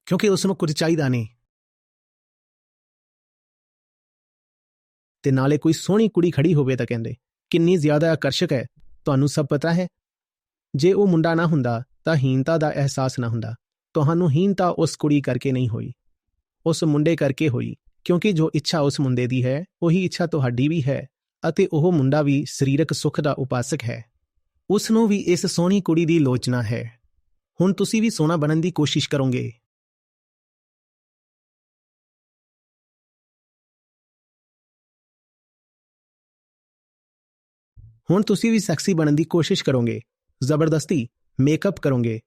ਕਿਉਂਕਿ ਉਸ ਨੂੰ ਕੁਝ ਚਾਹੀਦਾ ਨਹੀਂ। ਤੇ ਨਾਲੇ ਕੋਈ ਸੋਹਣੀ ਕੁੜੀ ਖੜੀ ਹੋਵੇ ਤਾਂ ਕਹਿੰਦੇ ਕਿੰਨੀ ਜ਼ਿਆਦਾ ਆਕਰਸ਼ਕ ਹੈ, ਤੁਹਾਨੂੰ ਸਭ ਪਤਾ ਹੈ। ਜੇ ਉਹ ਮੁੰਡਾ ਨਾ ਹੁੰਦਾ, ਤਾਂ ਹੀਨਤਾ ਦਾ ਅਹਿਸਾਸ ਨਾ ਹੁੰਦਾ। ਤੁਹਾਨੂੰ ਹੀਨਤਾ ਉਸ ਕੁੜੀ ਕਰਕੇ ਨਹੀਂ ਹੋਈ, ਉਸ ਮੁੰਡੇ ਕਰਕੇ ਹੋਈ, ਕਿਉਂਕਿ ਜੋ ਇੱਛਾ ਉਸ ਮੁੰਡੇ ਦੀ ਹੈ, ਉਹੀ ਇੱਛਾ ਤੁਹਾਡੀ ਵੀ ਹੈ, ਅਤੇ ਉਹ ਮੁੰਡਾ ਵੀ ਸਰੀਰਕ ਸੁੱਖ ਦਾ ਉਪਾਸਕ ਹੈ। ਉਸ ਨੂੰ ਵੀ ਇਸ ਸੋਹਣੀ ਕੁੜੀ ਦੀ ਲੋਚਨਾ ਹੈ। ਹੁਣ ਤੁਸੀਂ ਵੀ ਸੋਹਣਾ ਬਣਨ ਦੀ ਕੋਸ਼ਿਸ਼ ਕਰੋਗੇ। ਹੁਣ ਤੁਸੀਂ ਵੀ ਸੈਕਸੀ ਬਣਨ ਦੀ ਕੋਸ਼ਿਸ਼ ਕਰੋਗੇ। ਜ਼ਬਰਦਸਤੀ, ਮੇਕਅਪ ਕਰੋਗੇ।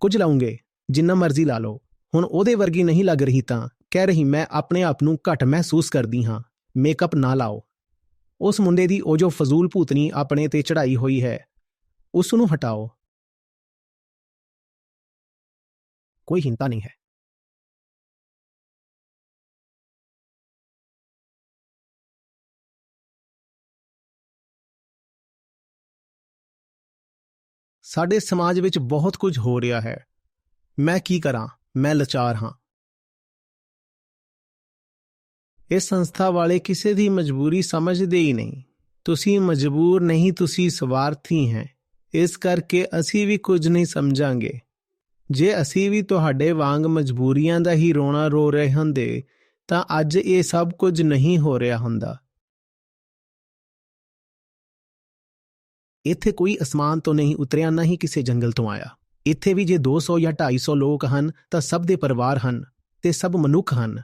ਕੁਝ ਲਾਉਂਗੇ, ਜਿੰਨਾ ਮਰਜ਼ੀ ਲਾ ਲਓ। ਹੁਣ ਉਹਦੇ ਵਰਗੀ ਨਹੀਂ ਲੱਗ ਰਹੀ ਤਾਂ ਕਹਿ ਰਹੀ ਮੈਂ ਆਪਣੇ ਆਪ ਨੂੰ ਘੱਟ ਮਹਿਸੂਸ ਕਰਦੀ ਹਾਂ। ਮੇਕਅਪ ਨਾ ਲਾਓ। ਉਸ ਮੁੰਡੇ ਦੀ ਉਹ ਜੋ ਫਜ਼ੂਲ ਭੂਤਨੀ ਆਪਣੇ ਤੇ ਚੜਾਈ ਹੋਈ ਹੈ, ਉਸ ਨੂੰ ਹਟਾਓ। ਕੋਈ ਹਿੰਤਾ ਨਹੀਂ ਹੈ। ਸਾਡੇ ਸਮਾਜ ਵਿੱਚ ਬਹੁਤ ਕੁਝ ਹੋ ਰਿਹਾ ਹੈ। ਮੈਂ ਕੀ ਕਰਾਂ? ਮੈਂ ਲਾਚਾਰ ਹਾਂ। ਇਸ ਸੰਸਥਾ ਵਾਲੇ ਕਿਸੇ ਦੀ ਮਜਬੂਰੀ ਸਮਝਦੇ ਹੀ ਨਹੀਂ। ਤੁਸੀਂ ਮਜਬੂਰ ਨਹੀਂ, ਤੁਸੀਂ ਸਵਾਰਥੀ ਹੈ। ਇਸ ਕਰਕੇ ਅਸੀਂ ਵੀ ਕੁਝ ਨਹੀਂ ਸਮਝਾਂਗੇ। ਜੇ ਅਸੀਂ ਵੀ ਤੁਹਾਡੇ ਵਾਂਗ ਮਜਬੂਰੀਆਂ ਦਾ ਹੀ ਰੋਣਾ ਰੋ ਰਹੇ ਹੁੰਦੇ, ਤਾਂ ਅੱਜ ਇਹ ਸਭ ਕੁਝ ਨਹੀਂ ਹੋ ਰਿਹਾ ਹੁੰਦਾ। ਇੱਥੇ ਕੋਈ ਅਸਮਾਨ ਤੋਂ ਨਹੀਂ ਉਤਰਿਆ, ਨਾ ਹੀ ਕਿਸੇ ਜੰਗਲ ਤੋਂ ਆਇਆ। ਇੱਥੇ ਵੀ ਜੇ 200 ਜਾਂ 250 ਲੋਕ ਹਨ, ਤਾਂ ਸਭ ਦੇ ਪਰਿਵਾਰ ਹਨ ਤੇ ਸਭ ਮਨੁੱਖ ਹਨ।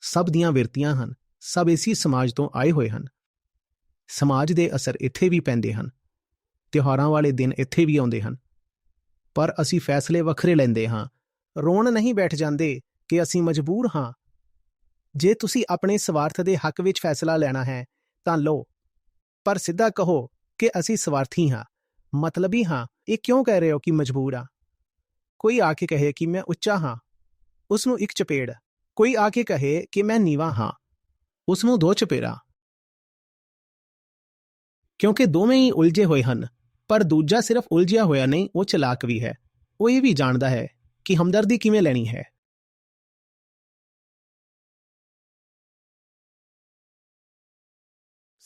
ਸਭ ਦੀਆਂ ਵਿਰਤੀਆਂ ਹਨ, ਸਭ ਇਸੇ ਸਮਾਜ ਤੋਂ ਆਏ ਹੋਏ ਹਨ। ਸਮਾਜ ਦੇ ਅਸਰ ਇੱਥੇ ਵੀ ਪੈਂਦੇ ਹਨ, ਤਿਉਹਾਰਾਂ ਵਾਲੇ ਦਿਨ ਇੱਥੇ ਵੀ ਆਉਂਦੇ ਹਨ। ਪਰ ਅਸੀਂ ਫੈਸਲੇ ਵੱਖਰੇ ਲੈਂਦੇ ਹਾਂ। ਰੋਣ ਨਹੀਂ ਬੈਠ ਜਾਂਦੇ ਕਿ ਅਸੀਂ ਮਜਬੂਰ ਹਾਂ। ਜੇ ਤੁਸੀਂ ਆਪਣੇ ਸਵਾਰਥ ਦੇ ਹੱਕ ਵਿੱਚ ਫੈਸਲਾ ਲੈਣਾ ਹੈ, ਤਾਂ ਲਓ, ਪਰ ਸਿੱਧਾ ਕਹੋ ਕਿ ਅਸੀਂ ਸਵਾਰਥੀ ਹਾਂ। ਮਤਲਬੀ ਹਾਂ, ਇਹ ਕਿਉਂ ਕਹਿ ਰਹੇ ਹੋ ਕਿ ਮਜਬੂਰ ਆ ਕੋਈ ਆ ਕੇ ਕਹੇ ਕਿ ਮੈਂ ਉੱਚਾ ਹਾਂ ਉਸ ਨੂੰ ਇੱਕ ਚਪੇੜ। ਕੋਈ ਆ ਕੇ ਕਹੇ ਕਿ ਮੈਂ ਨੀਵਾ ਹਾਂ ਉਸ ਨੂੰ ਦੋ ਚਪੇੜਾ। ਕਿਉਂਕਿ ਦੋਵੇਂ ਹੀ ਉਲਝੇ ਹੋਏ ਹਨ, ਪਰ ਦੂਜਾ ਸਿਰਫ ਉਲਝਿਆ ਹੋਇਆ ਨਹੀਂ, ਉਹ ਚਲਾਕ ਵੀ ਹੈ। ਉਹ ਇਹ ਵੀ ਜਾਣਦਾ ਹੈ ਕਿ ਹਮਦਰਦੀ ਕਿਵੇਂ ਲੈਣੀ ਹੈ।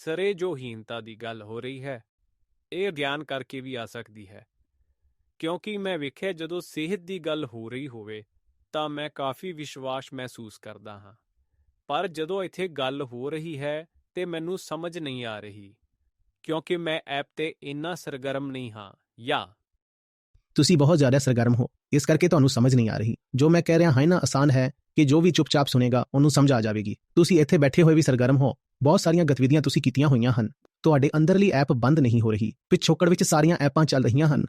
ਸਰੇ ਜੋਹੀਨਤਾ ਦੀ ਗੱਲ ਹੋ ਰਹੀ ਹੈ, ਇਹ ਗਿਆਨ ਕਰਕੇ ਵੀ ਆ ਸਕਦੀ ਹੈ। ਕਿਉਂਕਿ ਮੈਂ ਵੇਖਿਆ ਜਦੋਂ ਸਿਹਤ ਦੀ ਗੱਲ ਹੋ ਰਹੀ ਹੋਵੇ, ਤਾਂ ਮੈਂ ਕਾਫੀ ਵਿਸ਼ਵਾਸ ਮਹਿਸੂਸ ਕਰਦਾ ਹਾਂ। ਪਰ ਜਦੋਂ ਇੱਥੇ ਗੱਲ ਹੋ ਰਹੀ ਹੈ, ਤੇ ਮੈਨੂੰ ਸਮਝ ਨਹੀਂ ਆ ਰਹੀ, ਕਿਉਂਕਿ ਮੈਂ ਐਪ ਤੇ ਇੰਨਾ ਸਰਗਰਮ ਨਹੀਂ ਹਾਂ ਜਾਂ ਤੁਸੀਂ ਬਹੁਤ ਜ਼ਿਆਦਾ ਸਰਗਰਮ ਹੋ, ਇਸ ਕਰਕੇ ਤੁਹਾਨੂੰ ਸਮਝ ਨਹੀਂ ਆ ਰਹੀ। ਜੋ ਮੈਂ ਕਹਿ ਰਿਹਾ ਹਾਂ ਨਾ ਆਸਾਨ ਹੈ ਕਿ ਜੋ ਵੀ ਚੁੱਪਚਾਪ ਸੁਨੇਗਾ ਉਹਨੂੰ ਸਮਝ ਆ ਜਾਵੇਗੀ। ਤੁਸੀਂ ਇੱਥੇ ਬੈਠੇ ਹੋਏ ਵੀ ਸਰਗਰਮ ਹੋ ਬਹੁਤ ਸਾਰੀਆਂ ਗਤੀਵਿਧੀਆਂ ਤੁਸੀਂ ਕੀਤੀਆਂ ਹੋਈਆਂ ਹਨ। ਤੁਹਾਡੇ ਅੰਦਰਲੀ ਐਪ ਬੰਦ ਨਹੀਂ ਹੋ ਰਹੀ। ਪਿਛੋਕੜ ਵਿੱਚ ਸਾਰੀਆਂ ਐਪਾਂ ਚੱਲ ਰਹੀਆਂ ਹਨ।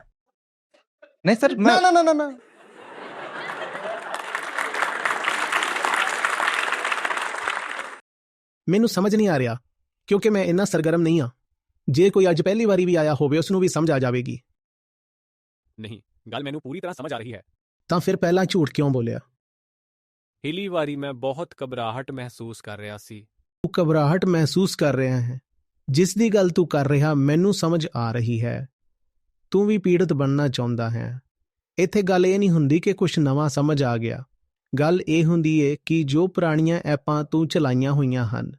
ਨਹੀਂ ਸਰ ਨਾ ਨਾ ਨਾ ਨਾ ਮੈਨੂੰ ਸਮਝ ਨਹੀਂ ਆ ਰਿਹਾ ਕਿਉਂਕਿ ਮੈਂ ਇੰਨਾ ਸਰਗਰਮ ਨਹੀਂ ਹਾਂ। ਜੇ ਕੋਈ ਅੱਜ ਪਹਿਲੀ ਵਾਰੀ ਵੀ ਆਇਆ ਹੋਵੇ ਉਸ ਨੂੰ ਵੀ ਸਮਝ ਆ ਜਾਵੇਗੀ। ਨਹੀਂ ਗੱਲ ਮੈਨੂੰ ਪੂਰੀ ਤਰ੍ਹਾਂ ਸਮਝ ਆ ਰਹੀ ਹੈ। ਤਾਂ ਫਿਰ ਪਹਿਲਾਂ ਝੂਠ ਕਿਉਂ ਬੋਲਿਆ? ਪਹਿਲੀ ਵਾਰੀ ਮੈਂ ਬਹੁਤ ਘਬਰਾਹਟ ਮਹਿਸੂਸ ਕਰ ਰਿਹਾ ਸੀ। ਤੂੰ ਘਬਰਾਹਟ ਮਹਿਸੂਸ ਕਰ ਰਿਹਾ ਹੈ। ਜਿਸ ਦੀ ਗੱਲ ਤੂੰ ਕਰ ਰਿਹਾ, ਮੈਨੂੰ ਸਮਝ ਆ ਰਹੀ ਹੈ। ਤੂੰ ਵੀ ਪੀੜਤ ਬਣਨਾ ਚਾਹੁੰਦਾ ਹੈ। ਇੱਥੇ ਗੱਲ ਇਹ ਨਹੀਂ ਹੁੰਦੀ ਕਿ ਕੁਝ ਨਵਾਂ ਸਮਝ ਆ ਗਿਆ। ਗੱਲ ਇਹ ਹੁੰਦੀ ਏ ਕਿ ਜੋ ਪੁਰਾਣੀਆਂ ਐਪਾਂ ਤੂੰ ਚਲਾਈਆਂ ਹੋਈਆਂ ਹਨ,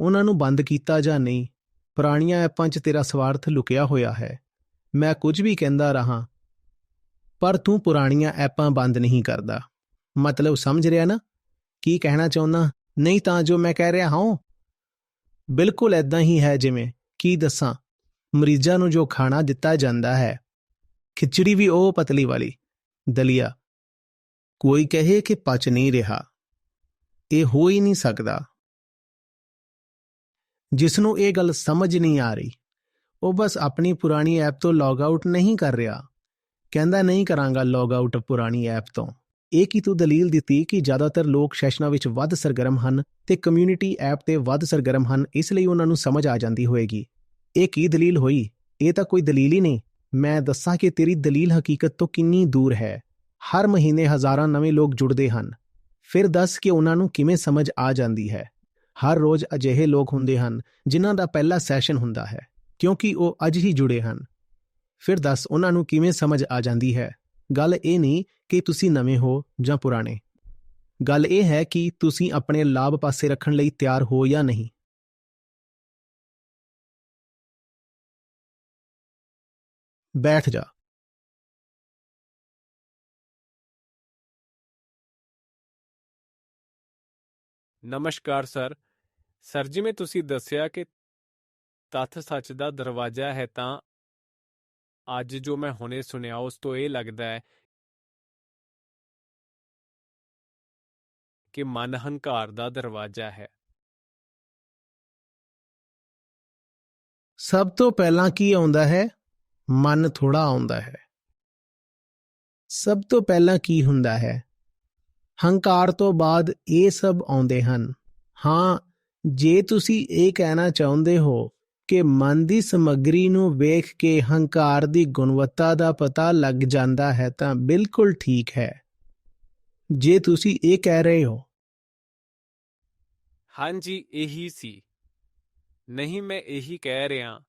ਉਹਨਾਂ ਨੂੰ ਬੰਦ ਕੀਤਾ ਜਾਂ ਨਹੀਂ, ਪੁਰਾਣੀਆਂ ਐਪਾਂ 'ਚ ਤੇਰਾ ਸਵਾਰਥ ਲੁਕਿਆ ਹੋਇਆ ਹੈ। ਮੈਂ ਕੁਝ ਵੀ ਕਹਿੰਦਾ ਰਹਾ, ਪਰ ਤੂੰ ਪੁਰਾਣੀਆਂ ਐਪਾਂ ਬੰਦ ਨਹੀਂ ਕਰਦਾ। ਮਤਲਬ ਸਮਝ ਰਿਹਾ ਨਾ? ਕੀ ਕਹਿਣਾ ਚਾਹੁੰਦਾ? ਨਹੀਂ ਤਾਂ ਜੋ ਮੈਂ ਕਹਿ ਰਿਹਾ ਹਾਂ, ਬਿਲਕੁਲ ਐਦਾਂ ਹੀ ਹੈ ਜਿਵੇਂ, ਕੀ ਦੱਸਾਂ, ਮਰੀਜ਼ਾਂ ਨੂੰ ਜੋ ਖਾਣਾ ਦਿੱਤਾ ਜਾਂਦਾ ਹੈ, ਖਿਚੜੀ ਵੀ ਉਹ ਪਤਲੀ ਵਾਲੀ, ਦਲੀਆ। ਕੋਈ ਕਹੇ ਕਿ ਪਚ ਨਹੀਂ ਰਿਹਾ। ਇਹ ਹੋ ਹੀ ਨਹੀਂ ਸਕਦਾ। ਜਿਸ ਨੂੰ ਇਹ ਗੱਲ ਸਮਝ ਨਹੀਂ ਆ ਰਹੀ, ਉਹ ਬਸ ਆਪਣੀ ਪੁਰਾਣੀ ਐਪ ਤੋਂ ਲੌਗ ਆਊਟ ਨਹੀਂ ਕਰ ਰਿਹਾ। ਕਹਿੰਦਾ, ਨਹੀਂ ਕਰਾਂਗਾ ਲੌਗ ਆਊਟ ਪੁਰਾਣੀ ਐਪ ਤੋਂ। ਇਹ ਕੀ ਤੂੰ ਦਲੀਲ ਦਿੱਤੀ ਕਿ ਜ਼ਿਆਦਾਤਰ ਲੋਕ ਸੈਸ਼ਨਾਂ ਵਿੱਚ ਵੱਧ ਸਰਗਰਮ ਹਨ ਤੇ ਕਮਿਊਨਿਟੀ ਐਪ ਤੇ ਵੱਧ ਸਰਗਰਮ ਹਨ, ਇਸ ਲਈ ਉਹਨਾਂ ਨੂੰ ਸਮਝ ਆ ਜਾਂਦੀ ਹੋਏਗੀ? ਇਹ ਕੀ ਦਲੀਲ ਹੋਈ? ਇਹ ਤਾਂ ਕੋਈ ਦਲੀਲ ਹੀ ਨਹੀਂ। ਮੈਂ ਦੱਸਾਂ ਕਿ ਤੇਰੀ ਦਲੀਲ ਹਕੀਕਤ ਤੋਂ ਕਿੰਨੀ ਦੂਰ ਹੈ। ਹਰ ਮਹੀਨੇ ਹਜ਼ਾਰਾਂ ਨਵੇਂ ਲੋਕ ਜੁੜਦੇ ਹਨ। ਫਿਰ ਦੱਸ ਕਿ ਉਹਨਾਂ ਨੂੰ ਕਿਵੇਂ ਸਮਝ ਆ ਜਾਂਦੀ ਹੈ। ਹਰ ਰੋਜ਼ ਅਜਿਹੇ ਲੋਕ ਹੁੰਦੇ ਹਨ ਜਿਨ੍ਹਾਂ ਦਾ ਪਹਿਲਾ ਸੈਸ਼ਨ ਹੁੰਦਾ ਹੈ, ਕਿਉਂਕਿ ਉਹ ਅੱਜ ਹੀ ਜੁੜੇ ਹਨ। ਫਿਰ ਦੱਸ ਉਹਨਾਂ ਨੂੰ ਕਿਵੇਂ ਸਮਝ ਆ ਜਾਂਦੀ ਹੈ। ਗੱਲ ਇਹ ਨਹੀਂ ਕਿ ਤੁਸੀਂ ਨਵੇਂ ਹੋ ਜਾਂ ਪੁਰਾਣੇ। ਗੱਲ ਇਹ ਹੈ ਕਿ ਤੁਸੀਂ ਆਪਣੇ ਲਾਭ ਪਾਸੇ ਰੱਖਣ ਲਈ ਤਿਆਰ ਹੋ ਜਾਂ ਨਹੀਂ। ਬੈਠ ਜਾ। ਨਮਸਕਾਰ, ਸਰ। ਸਰ ਜੀ, ਮੈਂ ਤੁਸੀਂ ਦੱਸਿਆ ਕਿ ਤੱਥ ਸੱਚ ਦਾ ਦਰਵਾਜ਼ਾ ਹੈ ਤਾਂ ਅੱਜ ਜੋ ਮੈਂ ਹੁਣੇ ਸੁਣਿਆ, ਉਸ ਤੋਂ ਇਹ ਲੱਗਦਾ ਹੈ ਕਿ ਮਨ ਹੰਕਾਰ ਦਾ ਦਰਵਾਜ਼ਾ ਹੈ। ਸਭ ਤੋਂ ਪਹਿਲਾਂ ਕੀ ਆਉਂਦਾ ਹੈ? ਮਨ ਥੋੜਾ ਆਉਂਦਾ ਹੈ। ਸਭ ਤੋਂ ਪਹਿਲਾਂ ਕੀ ਹੁੰਦਾ ਹੈ? ਹੰਕਾਰ ਤੋਂ ਬਾਅਦ ਇਹ ਸਭ ਆਉਂਦੇ ਹਨ। ਹਾਂ, ਜੇ ਤੁਸੀਂ ਇਹ ਕਹਿਣਾ ਚਾਹੁੰਦੇ ਹੋ ਕਿ ਮਨ ਦੀ ਸਮੱਗਰੀ ਨੂੰ ਵੇਖ ਕੇ ਹੰਕਾਰ ਦੀ ਗੁਣਵੱਤਾ ਦਾ ਪਤਾ ਲੱਗ ਜਾਂਦਾ ਹੈ ਤਾਂ ਬਿਲਕੁਲ ਠੀਕ ਹੈ। ਜੇ ਤੁਸੀਂ ਇਹ ਕਹਿ ਰਹੇ ਹੋ। ਹਾਂਜੀ ਇਹੀ ਸੀ। ਨਹੀਂ ਮੈਂ ਇਹੀ ਕਹਿ ਰਿਹਾ।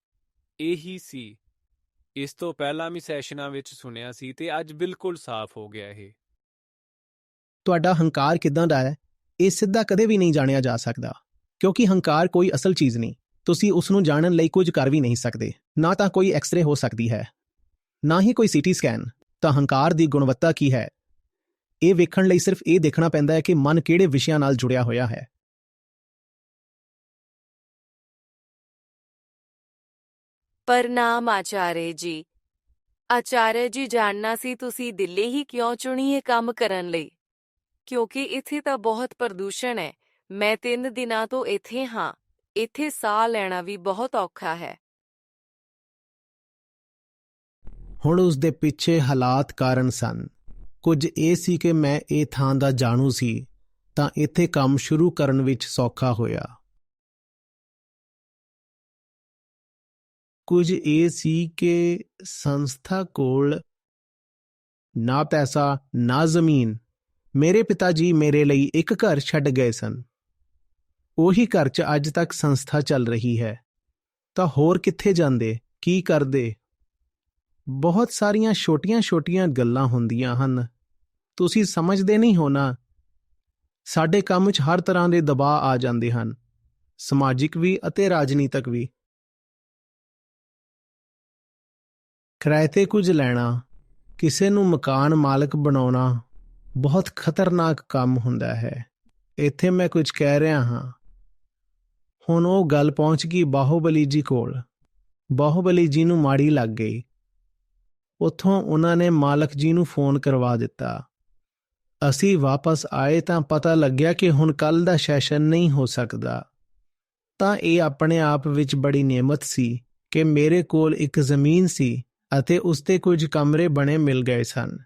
ਇਹੀ ਸੀ। ਇਸ ਤੋਂ ਪਹਿਲਾਂ ਵੀ ਸੈਸ਼ਨਾਂ ਵਿੱਚ ਸੁਣਿਆ ਸੀ ਤੇ ਅੱਜ ਬਿਲਕੁਲ ਸਾਫ਼ ਹੋ ਗਿਆ ਇਹ। ਤੁਹਾਡਾ ਹੰਕਾਰ ਕਿਦਾਂ ਦਾ ਹੈ? ਇਹ ਸਿੱਧਾ ਕਦੇ ਵੀ ਨਹੀਂ ਜਾਣਿਆ ਜਾ ਸਕਦਾ ਕਿਉਂਕਿ ਹੰਕਾਰ ਕੋਈ ਅਸਲ ਚੀਜ਼ ਨਹੀਂ। ਤੁਸੀਂ ਉਸ ਨੂੰ ਜਾਣਨ ਲਈ ਕੁਝ ਕਰ ਵੀ ਨਹੀਂ ਸਕਦੇ। ਨਾ ਤਾਂ ਕੋਈ ਐਕਸ-ਰੇ ਹੋ ਸਕਦੀ ਹੈ। ਨਾ ਹੀ ਕੋਈ ਸੀਟੀ ਸਕੈਨ ਤਾਂ ਹੰਕਾਰ ਦੀ ਗੁਣਵੱਤਾ ਕੀ ਹੈ? ਇਹ ਵੇਖਣ ਲਈ ਸਿਰਫ ਇਹ ਦੇਖਣਾ ਪੈਂਦਾ ਹੈ ਕਿ ਮਨ ਕਿਹੜੇ ਵਿਸ਼ਿਆਂ ਨਾਲ ਜੁੜਿਆ ਹੋਇਆ ਹੈ। ਪ੍ਰਣਾਮ ਆਚਾਰੇ ਜੀ। ਆਚਾਰੇ ਜੀ, ਜਾਣਨਾ ਸੀ ਤੁਸੀਂ ਦਿੱਲੀ ਹੀ ਕਿਉਂ ਚੁਣੀ ਇਹ ਕੰਮ ਕਰਨ ਲਈ? ਕਿਉਂਕਿ ਇੱਥੇ ਤਾਂ ਬਹੁਤ ਪ੍ਰਦੂਸ਼ਣ ਹੈ। ਮੈਂ ਤਿੰਨ ਦਿਨਾਂ ਤੋਂ ਇੱਥੇ ਹਾਂ। ਇੱਥੇ ਸਾਹ ਲੈਣਾ ਵੀ ਬਹੁਤ ਔਖਾ ਹੈ। ਹੁਣ ਉਸ ਦੇ ਪਿੱਛੇ ਹਾਲਾਤ ਕਾਰਨ ਸਨ। ਕੁਝ ਇਹ ਸੀ ਕਿ ਮੈਂ ਇਹ ਥਾਂ ਦਾ ਜਾਣੂ ਸੀ, ਤਾਂ ਇੱਥੇ ਕੰਮ ਸ਼ੁਰੂ ਕਰਨ ਵਿੱਚ ਸੌਖਾ ਹੋਇਆ। ਕੁਝ ਇਹ ਸੀ ਕਿ ਸੰਸਥਾ ਕੋਲ ਨਾ ਪੈਸਾ, ਨਾ ਜ਼ਮੀਨ, ਮੇਰੇ ਪਿਤਾ ਜੀ ਮੇਰੇ ਲਈ ਇੱਕ ਘਰ ਛੱਡ ਗਏ ਸਨ। ਉਹੀ ਘਰ 'ਚ ਅੱਜ ਤੱਕ ਸੰਸਥਾ ਚੱਲ ਰਹੀ ਹੈ। ਤਾਂ ਹੋਰ ਕਿੱਥੇ ਜਾਂਦੇ, ਕੀ ਕਰਦੇ? ਬਹੁਤ ਸਾਰੀਆਂ ਛੋਟੀਆਂ-ਛੋਟੀਆਂ ਗੱਲਾਂ ਹੁੰਦੀਆਂ ਹਨ। ਤੁਸੀਂ ਸਮਝਦੇ ਨਹੀਂ ਹੋਣਾ ਸਾਡੇ ਕੰਮ 'ਚ ਹਰ ਤਰ੍ਹਾਂ ਦੇ ਦਬਾਅ ਆ ਜਾਂਦੇ ਹਨ। ਸਮਾਜਿਕ ਵੀ ਅਤੇ ਰਾਜਨੀਤਿਕ ਵੀ। ਕਿਰਾਏ ਤੇ ਕੁਝ ਲੈਣਾ, ਕਿਸੇ ਨੂੰ ਮਕਾਨ ਮਾਲਕ ਬਣਾਉਣਾ, ਬਹੁਤ ਖਤਰਨਾਕ ਕੰਮ ਹੁੰਦਾ ਹੈ। ਇੱਥੇ ਮੈਂ ਕੁਝ ਕਹਿ ਰਿਹਾ ਹਾਂ। ਹੁਣ ਉਹ ਗੱਲ ਪਹੁੰਚ ਗਈ ਬਾਹੂਬਲੀ ਜੀ ਕੋਲ। ਬਾਹੂਬਲੀ ਜੀ ਨੂੰ ਮਾੜੀ ਲੱਗ ਗਈ। ਉੱਥੋਂ ਉਹਨਾਂ ਨੇ ਮਾਲਕ ਜੀ ਨੂੰ ਫੋਨ ਕਰਵਾ ਦਿੱਤਾ। ਅਸੀਂ ਵਾਪਸ ਆਏ ਤਾਂ ਪਤਾ ਲੱਗਿਆ ਕਿ ਹੁਣ ਕੱਲ ਦਾ ਸੈਸ਼ਨ ਨਹੀਂ ਹੋ ਸਕਦਾ। ਤਾਂ ਇਹ ਆਪਣੇ ਆਪ ਵਿੱਚ ਬੜੀ ਨਿਯਮਤ ਸੀ ਕਿ ਮੇਰੇ ਕੋਲ ਇੱਕ ਜ਼ਮੀਨ ਸੀ ਅਤੇ ਉਸ ਤੇ ਕੁਝ ਕਮਰੇ ਬਣੇ ਮਿਲ ਗਏ ਸਨ।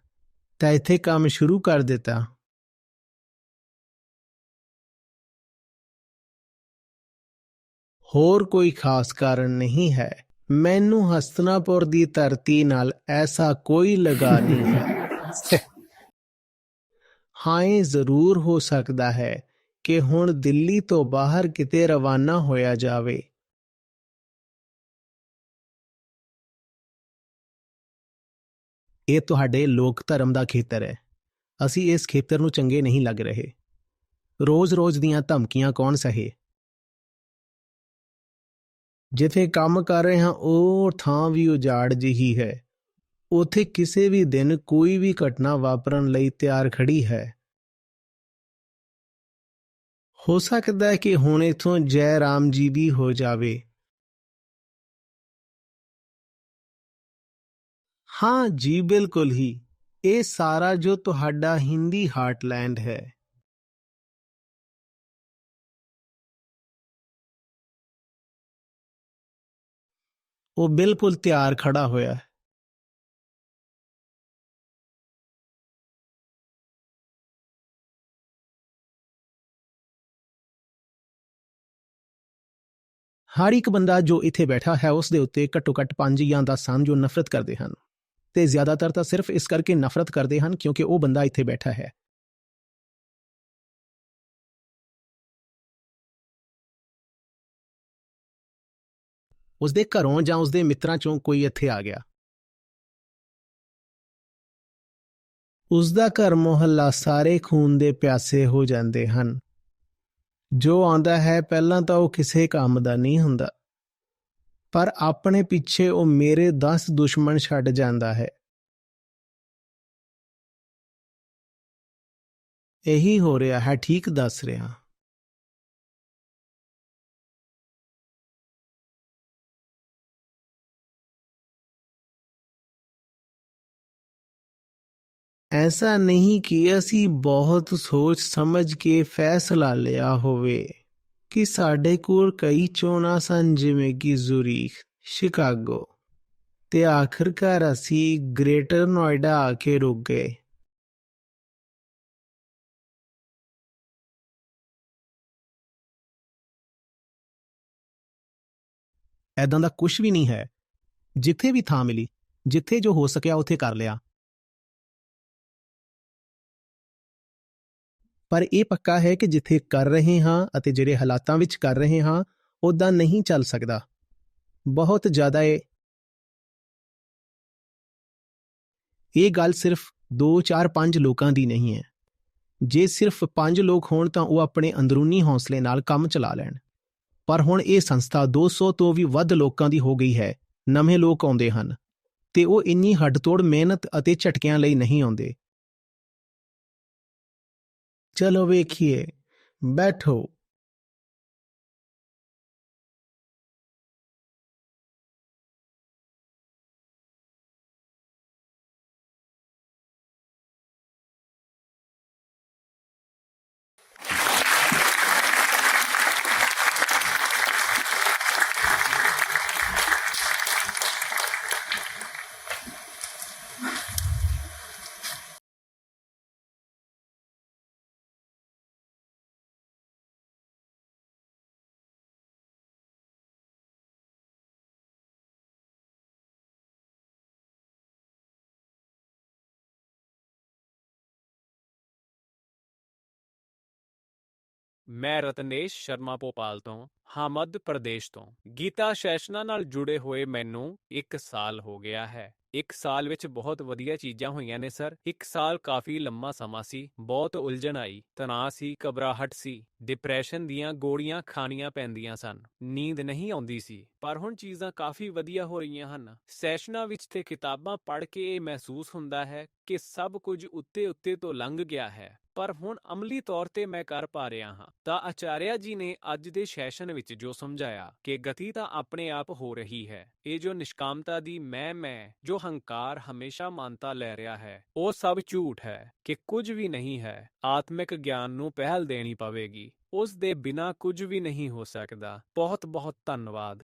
ਤਾਂ ਇੱਥੇ ਕੰਮ ਸ਼ੁਰੂ ਕਰ ਦਿੱਤਾ। ਹੋਰ ਕੋਈ ਖਾਸ ਕਾਰਨ ਨਹੀਂ ਹੈ। ਮੈਨੂੰ ਹਸਤਨਾਪੁਰ ਦੀ ਧਰਤੀ ਨਾਲ ਐਸਾ ਕੋਈ ਲਗਾ ਨਹੀਂ ਹੈ। ਹਾਂ ਇਹ ਜ਼ਰੂਰ ਹੋ ਸਕਦਾ ਹੈ ਕਿ ਹੁਣ ਦਿੱਲੀ ਤੋਂ ਬਾਹਰ ਕਿਤੇ ਰਵਾਨਾ ਹੋਇਆ ਜਾਵੇ। ਇਹ ਤੁਹਾਡੇ ਲੋਕ ਧਰਮ ਦਾ ਖੇਤਰ ਹੈ। ਅਸੀਂ ਇਸ ਖੇਤਰ ਨੂੰ ਚੰਗੇ ਨਹੀਂ ਲੱਗ ਰਹੇ। ਰੋਜ਼-ਰੋਜ਼ ਦੀਆਂ ਧਮਕੀਆਂ ਕੌਣ ਸਹੇ? ਜਿੱਥੇ ਕੰਮ ਕਰ ਰਹੇ ਹਾਂ, ਉਹ ਥਾਂ ਵੀ ਉਜਾੜ ਜਿਹੀ ਹੈ। ਉਥੇ ਕਿਸੇ ਵੀ ਦਿਨ ਕੋਈ ਵੀ ਘਟਨਾ ਵਾਪਰਨ ਲਈ ਤਿਆਰ ਖੜੀ ਹੈ। ਹੋ ਸਕਦਾ ਹੈ ਕਿ ਹੁਣ ਇਥੋਂ ਜੈ ਰਾਮ ਜੀ ਵੀ ਹੋ ਜਾਵੇ। ਹਾਂ ਜੀ, ਬਿਲਕੁਲ ਹੀ। ਇਹ ਸਾਰਾ ਜੋ ਤੁਹਾਡਾ ਹਿੰਦੀ ਹਾਰਟਲੈਂਡ ਹੈ। ਉਹ ਬਿਲਕੁਲ ਤਿਆਰ ਖੜਾ ਹੋਇਆ ਹੈ। ਹਰ ਇੱਕ ਬੰਦਾ ਜੋ ਇੱਥੇ ਬੈਠਾ ਹੈ, ਉਸ ਦੇ ਉੱਤੇ ਘੱਟੋ ਘੱਟ ਪੰਜ ਜਾਂ 10 ਹਨ ਜੋ ਨਫ਼ਰਤ ਕਰਦੇ ਹਨ। ਤੇ ਜ਼ਿਆਦਾਤਰ ਤਾਂ ਸਿਰਫ ਇਸ ਕਰਕੇ ਨਫ਼ਰਤ ਕਰਦੇ ਹਨ ਕਿਉਂਕਿ ਉਹ ਬੰਦਾ ਇੱਥੇ ਬੈਠਾ ਹੈ। ਉਸਦੇ ਘਰੋਂ ਜਾਂ ਉਸਦੇ ਮਿੱਤਰਾਂ ਚੋਂ ਕੋਈ ਇੱਥੇ ਆ ਗਿਆ। ਉਸਦਾ ਘਰ ਮੁਹੱਲਾ ਸਾਰੇ ਖੂਨ ਦੇ ਪਿਆਸੇ ਹੋ ਜਾਂਦੇ ਹਨ। ਜੋ ਆਉਂਦਾ ਹੈ ਪਹਿਲਾਂ ਤਾਂ ਉਹ ਕਿਸੇ ਕੰਮ ਦਾ ਨਹੀਂ ਹੁੰਦਾ। ਪਰ ਆਪਣੇ ਪਿੱਛੇ ਉਹ ਮੇਰੇ 10 ਦੁਸ਼ਮਣ ਛੱਡ ਜਾਂਦਾ ਹੈ। ਇਹੀ ਹੋ ਰਿਹਾ ਹੈ, ਠੀਕ ਦੱਸ ਰਿਹਾ। ਐਸਾ ਨਹੀਂ ਕਿ ਅਸੀਂ ਬਹੁਤ ਸੋਚ ਸਮਝ ਕੇ ਫੈਸਲਾ ਲਿਆ ਹੋਵੇ ਕਿ ਸਾਡੇ ਕੋਲ ਕਈ ਚੋਣਾਂ ਸਨ ਜਿਵੇਂ ਕਿ ਜ਼ੁਰੀਖ ਸ਼ਿਕਾਗੋ ਤੇ ਆਖਰਕਾਰ ਅਸੀਂ ਗ੍ਰੇਟਰ ਨੋਇਡਾ ਆ ਕੇ ਰੁਕ ਗਏ ਐਦਾਂ ਦਾ ਕੁਝ ਵੀ ਨਹੀਂ ਹੈ ਜਿੱਥੇ ਵੀ ਥਾਂ ਮਿਲੀ ਜਿੱਥੇ ਜੋ ਹੋ ਸਕਿਆ ਉੱਥੇ ਕਰ ਲਿਆ ਪਰ ਇਹ ਪੱਕਾ ਹੈ ਕਿ ਜਿੱਥੇ ਕਰ ਰਹੇ ਹਾਂ ਅਤੇ ਜਿਹੜੇ ਹਾਲਾਤਾਂ ਵਿੱਚ ਕਰ ਰਹੇ ਹਾਂ ਉਦਾਂ ਨਹੀਂ ਚੱਲ ਸਕਦਾ। ਬਹੁਤ ਜ਼ਿਆਦਾ ਇਹ ਇਹ ਗੱਲ ਸਿਰਫ 2 4 5 ਲੋਕਾਂ ਦੀ ਨਹੀਂ ਹੈ। ਜੇ ਸਿਰਫ 5 ਲੋਕ ਹੋਣ ਤਾਂ ਉਹ ਆਪਣੇ ਅੰਦਰੂਨੀ ਹੌਸਲੇ ਨਾਲ ਕੰਮ ਚਲਾ ਲੈਣ। ਪਰ ਹੁਣ ਇਹ ਸੰਸਥਾ 200 ਤੋਂ ਵੀ ਵੱਧ ਲੋਕਾਂ ਦੀ ਹੋ ਗਈ ਹੈ, ਨਵੇਂ ਲੋਕ ਆਉਂਦੇ ਹਨ। ਤੇ ਉਹ ਇੰਨੀ ਹੱਡਤੋੜ, ਮਿਹਨਤ ਅਤੇ ਝਟਕਿਆਂ ਲਈ ਨਹੀਂ ਆਉਂਦੇ। ਚਲੋ ਵੇਖੀਏ ਬੈਠੋ ਮੈਂ ਰਤਨੇਸ਼ ਸ਼ਰਮਾ ਭੋਪਾਲ ਤੋਂ ਹਾਂ ਪ੍ਰਦੇਸ਼ ਤੋਂ। ਗੀਤਾ ਸੈਸ਼ਨਾਂ ਨਾਲ ਜੁੜੇ ਹੋਏ ਮੈਨੂੰ 1 ਸਾਲ ਹੋ ਗਿਆ ਹੈ। ਇੱਕ ਸਾਲ ਵਿੱਚ ਬਹੁਤ ਵਧੀਆ ਚੀਜ਼ਾਂ ਹੋਈਆਂ ਨੇ ਸਰ। ਇੱਕ ਸਾਲ ਕਾਫੀ ਲੰਮਾ ਸਮਾਂ ਸੀ, ਬਹੁਤ ਉਲਝਣ ਆਈ, ਤਣਾਅ ਸੀ, ਘਬਰਾਹਟ ਸੀ ਡਿਪਰੈਸ਼ਨ ਦੀਆਂ ਗੋਲੀਆਂ ਖਾਣੀਆਂ ਪੈਂਦੀਆਂ ਸਨ। ਨੀਂਦ ਨਹੀਂ ਆਉਂਦੀ ਸੀ, ਪਰ ਹੁਣ ਚੀਜ਼ਾਂ ਕਾਫੀ ਵਧੀਆ ਹੋ ਰਹੀਆਂ ਹਨ। ਸੈਸ਼ਨਾਂ ਵਿੱਚ ਤੇ ਕਿਤਾਬਾਂ ਪੜ੍ਹ ਕੇ ਇਹ ਮਹਿਸੂਸ ਹੁੰਦਾ ਹੈ ਕਿ ਸਭ ਕੁਝ ਉੱਤੇ ਉੱਤੇ ਤੋਂ ਲੰਘ ਗਿਆ ਹੈ। ਪਰ ਹੁਣ ਅਮਲੀ ਤੌਰ ਤੇ ਮੈਂ ਕਰ ਪਾ ਰਿਹਾ ਹਾਂ। ਤਾਂ ਆਚਾਰਿਆ ਜੀ ਨੇ ਅੱਜ ਦੇ ਸੈਸ਼ਨ ਵਿੱਚ ਜੋ ਸਮਝਾਇਆ ਕਿ ਗਤੀ ਤਾਂ ਆਪਣੇ ਆਪ ਹੋ ਰਹੀ ਹੈ, ਇਹ ਜੋ ਨਿਸ਼ਕਾਮਤਾ ਦੀ ਮੈਂ ਮੈਂ ਜੋ ਹੰਕਾਰ ਹਮੇਸ਼ਾ ਮਾਨਤਾ ਲੈ ਰਿਹਾ ਹੈ, ਉਹ ਸਭ ਝੂਠ ਹੈ ਕਿ ਕੁਝ ਵੀ ਨਹੀਂ ਹੈ, ਆਤਮਿਕ ਗਿਆਨ ਨੂੰ ਪਹਿਲ ਦੇਣੀ ਪਵੇਗੀ। ਉਸ ਦੇ ਬਿਨਾ ਕੁਝ ਵੀ ਨਹੀਂ ਹੋ ਸਕਦਾ। ਬਹੁਤ ਬਹੁਤ ਧੰਨਵਾਦ।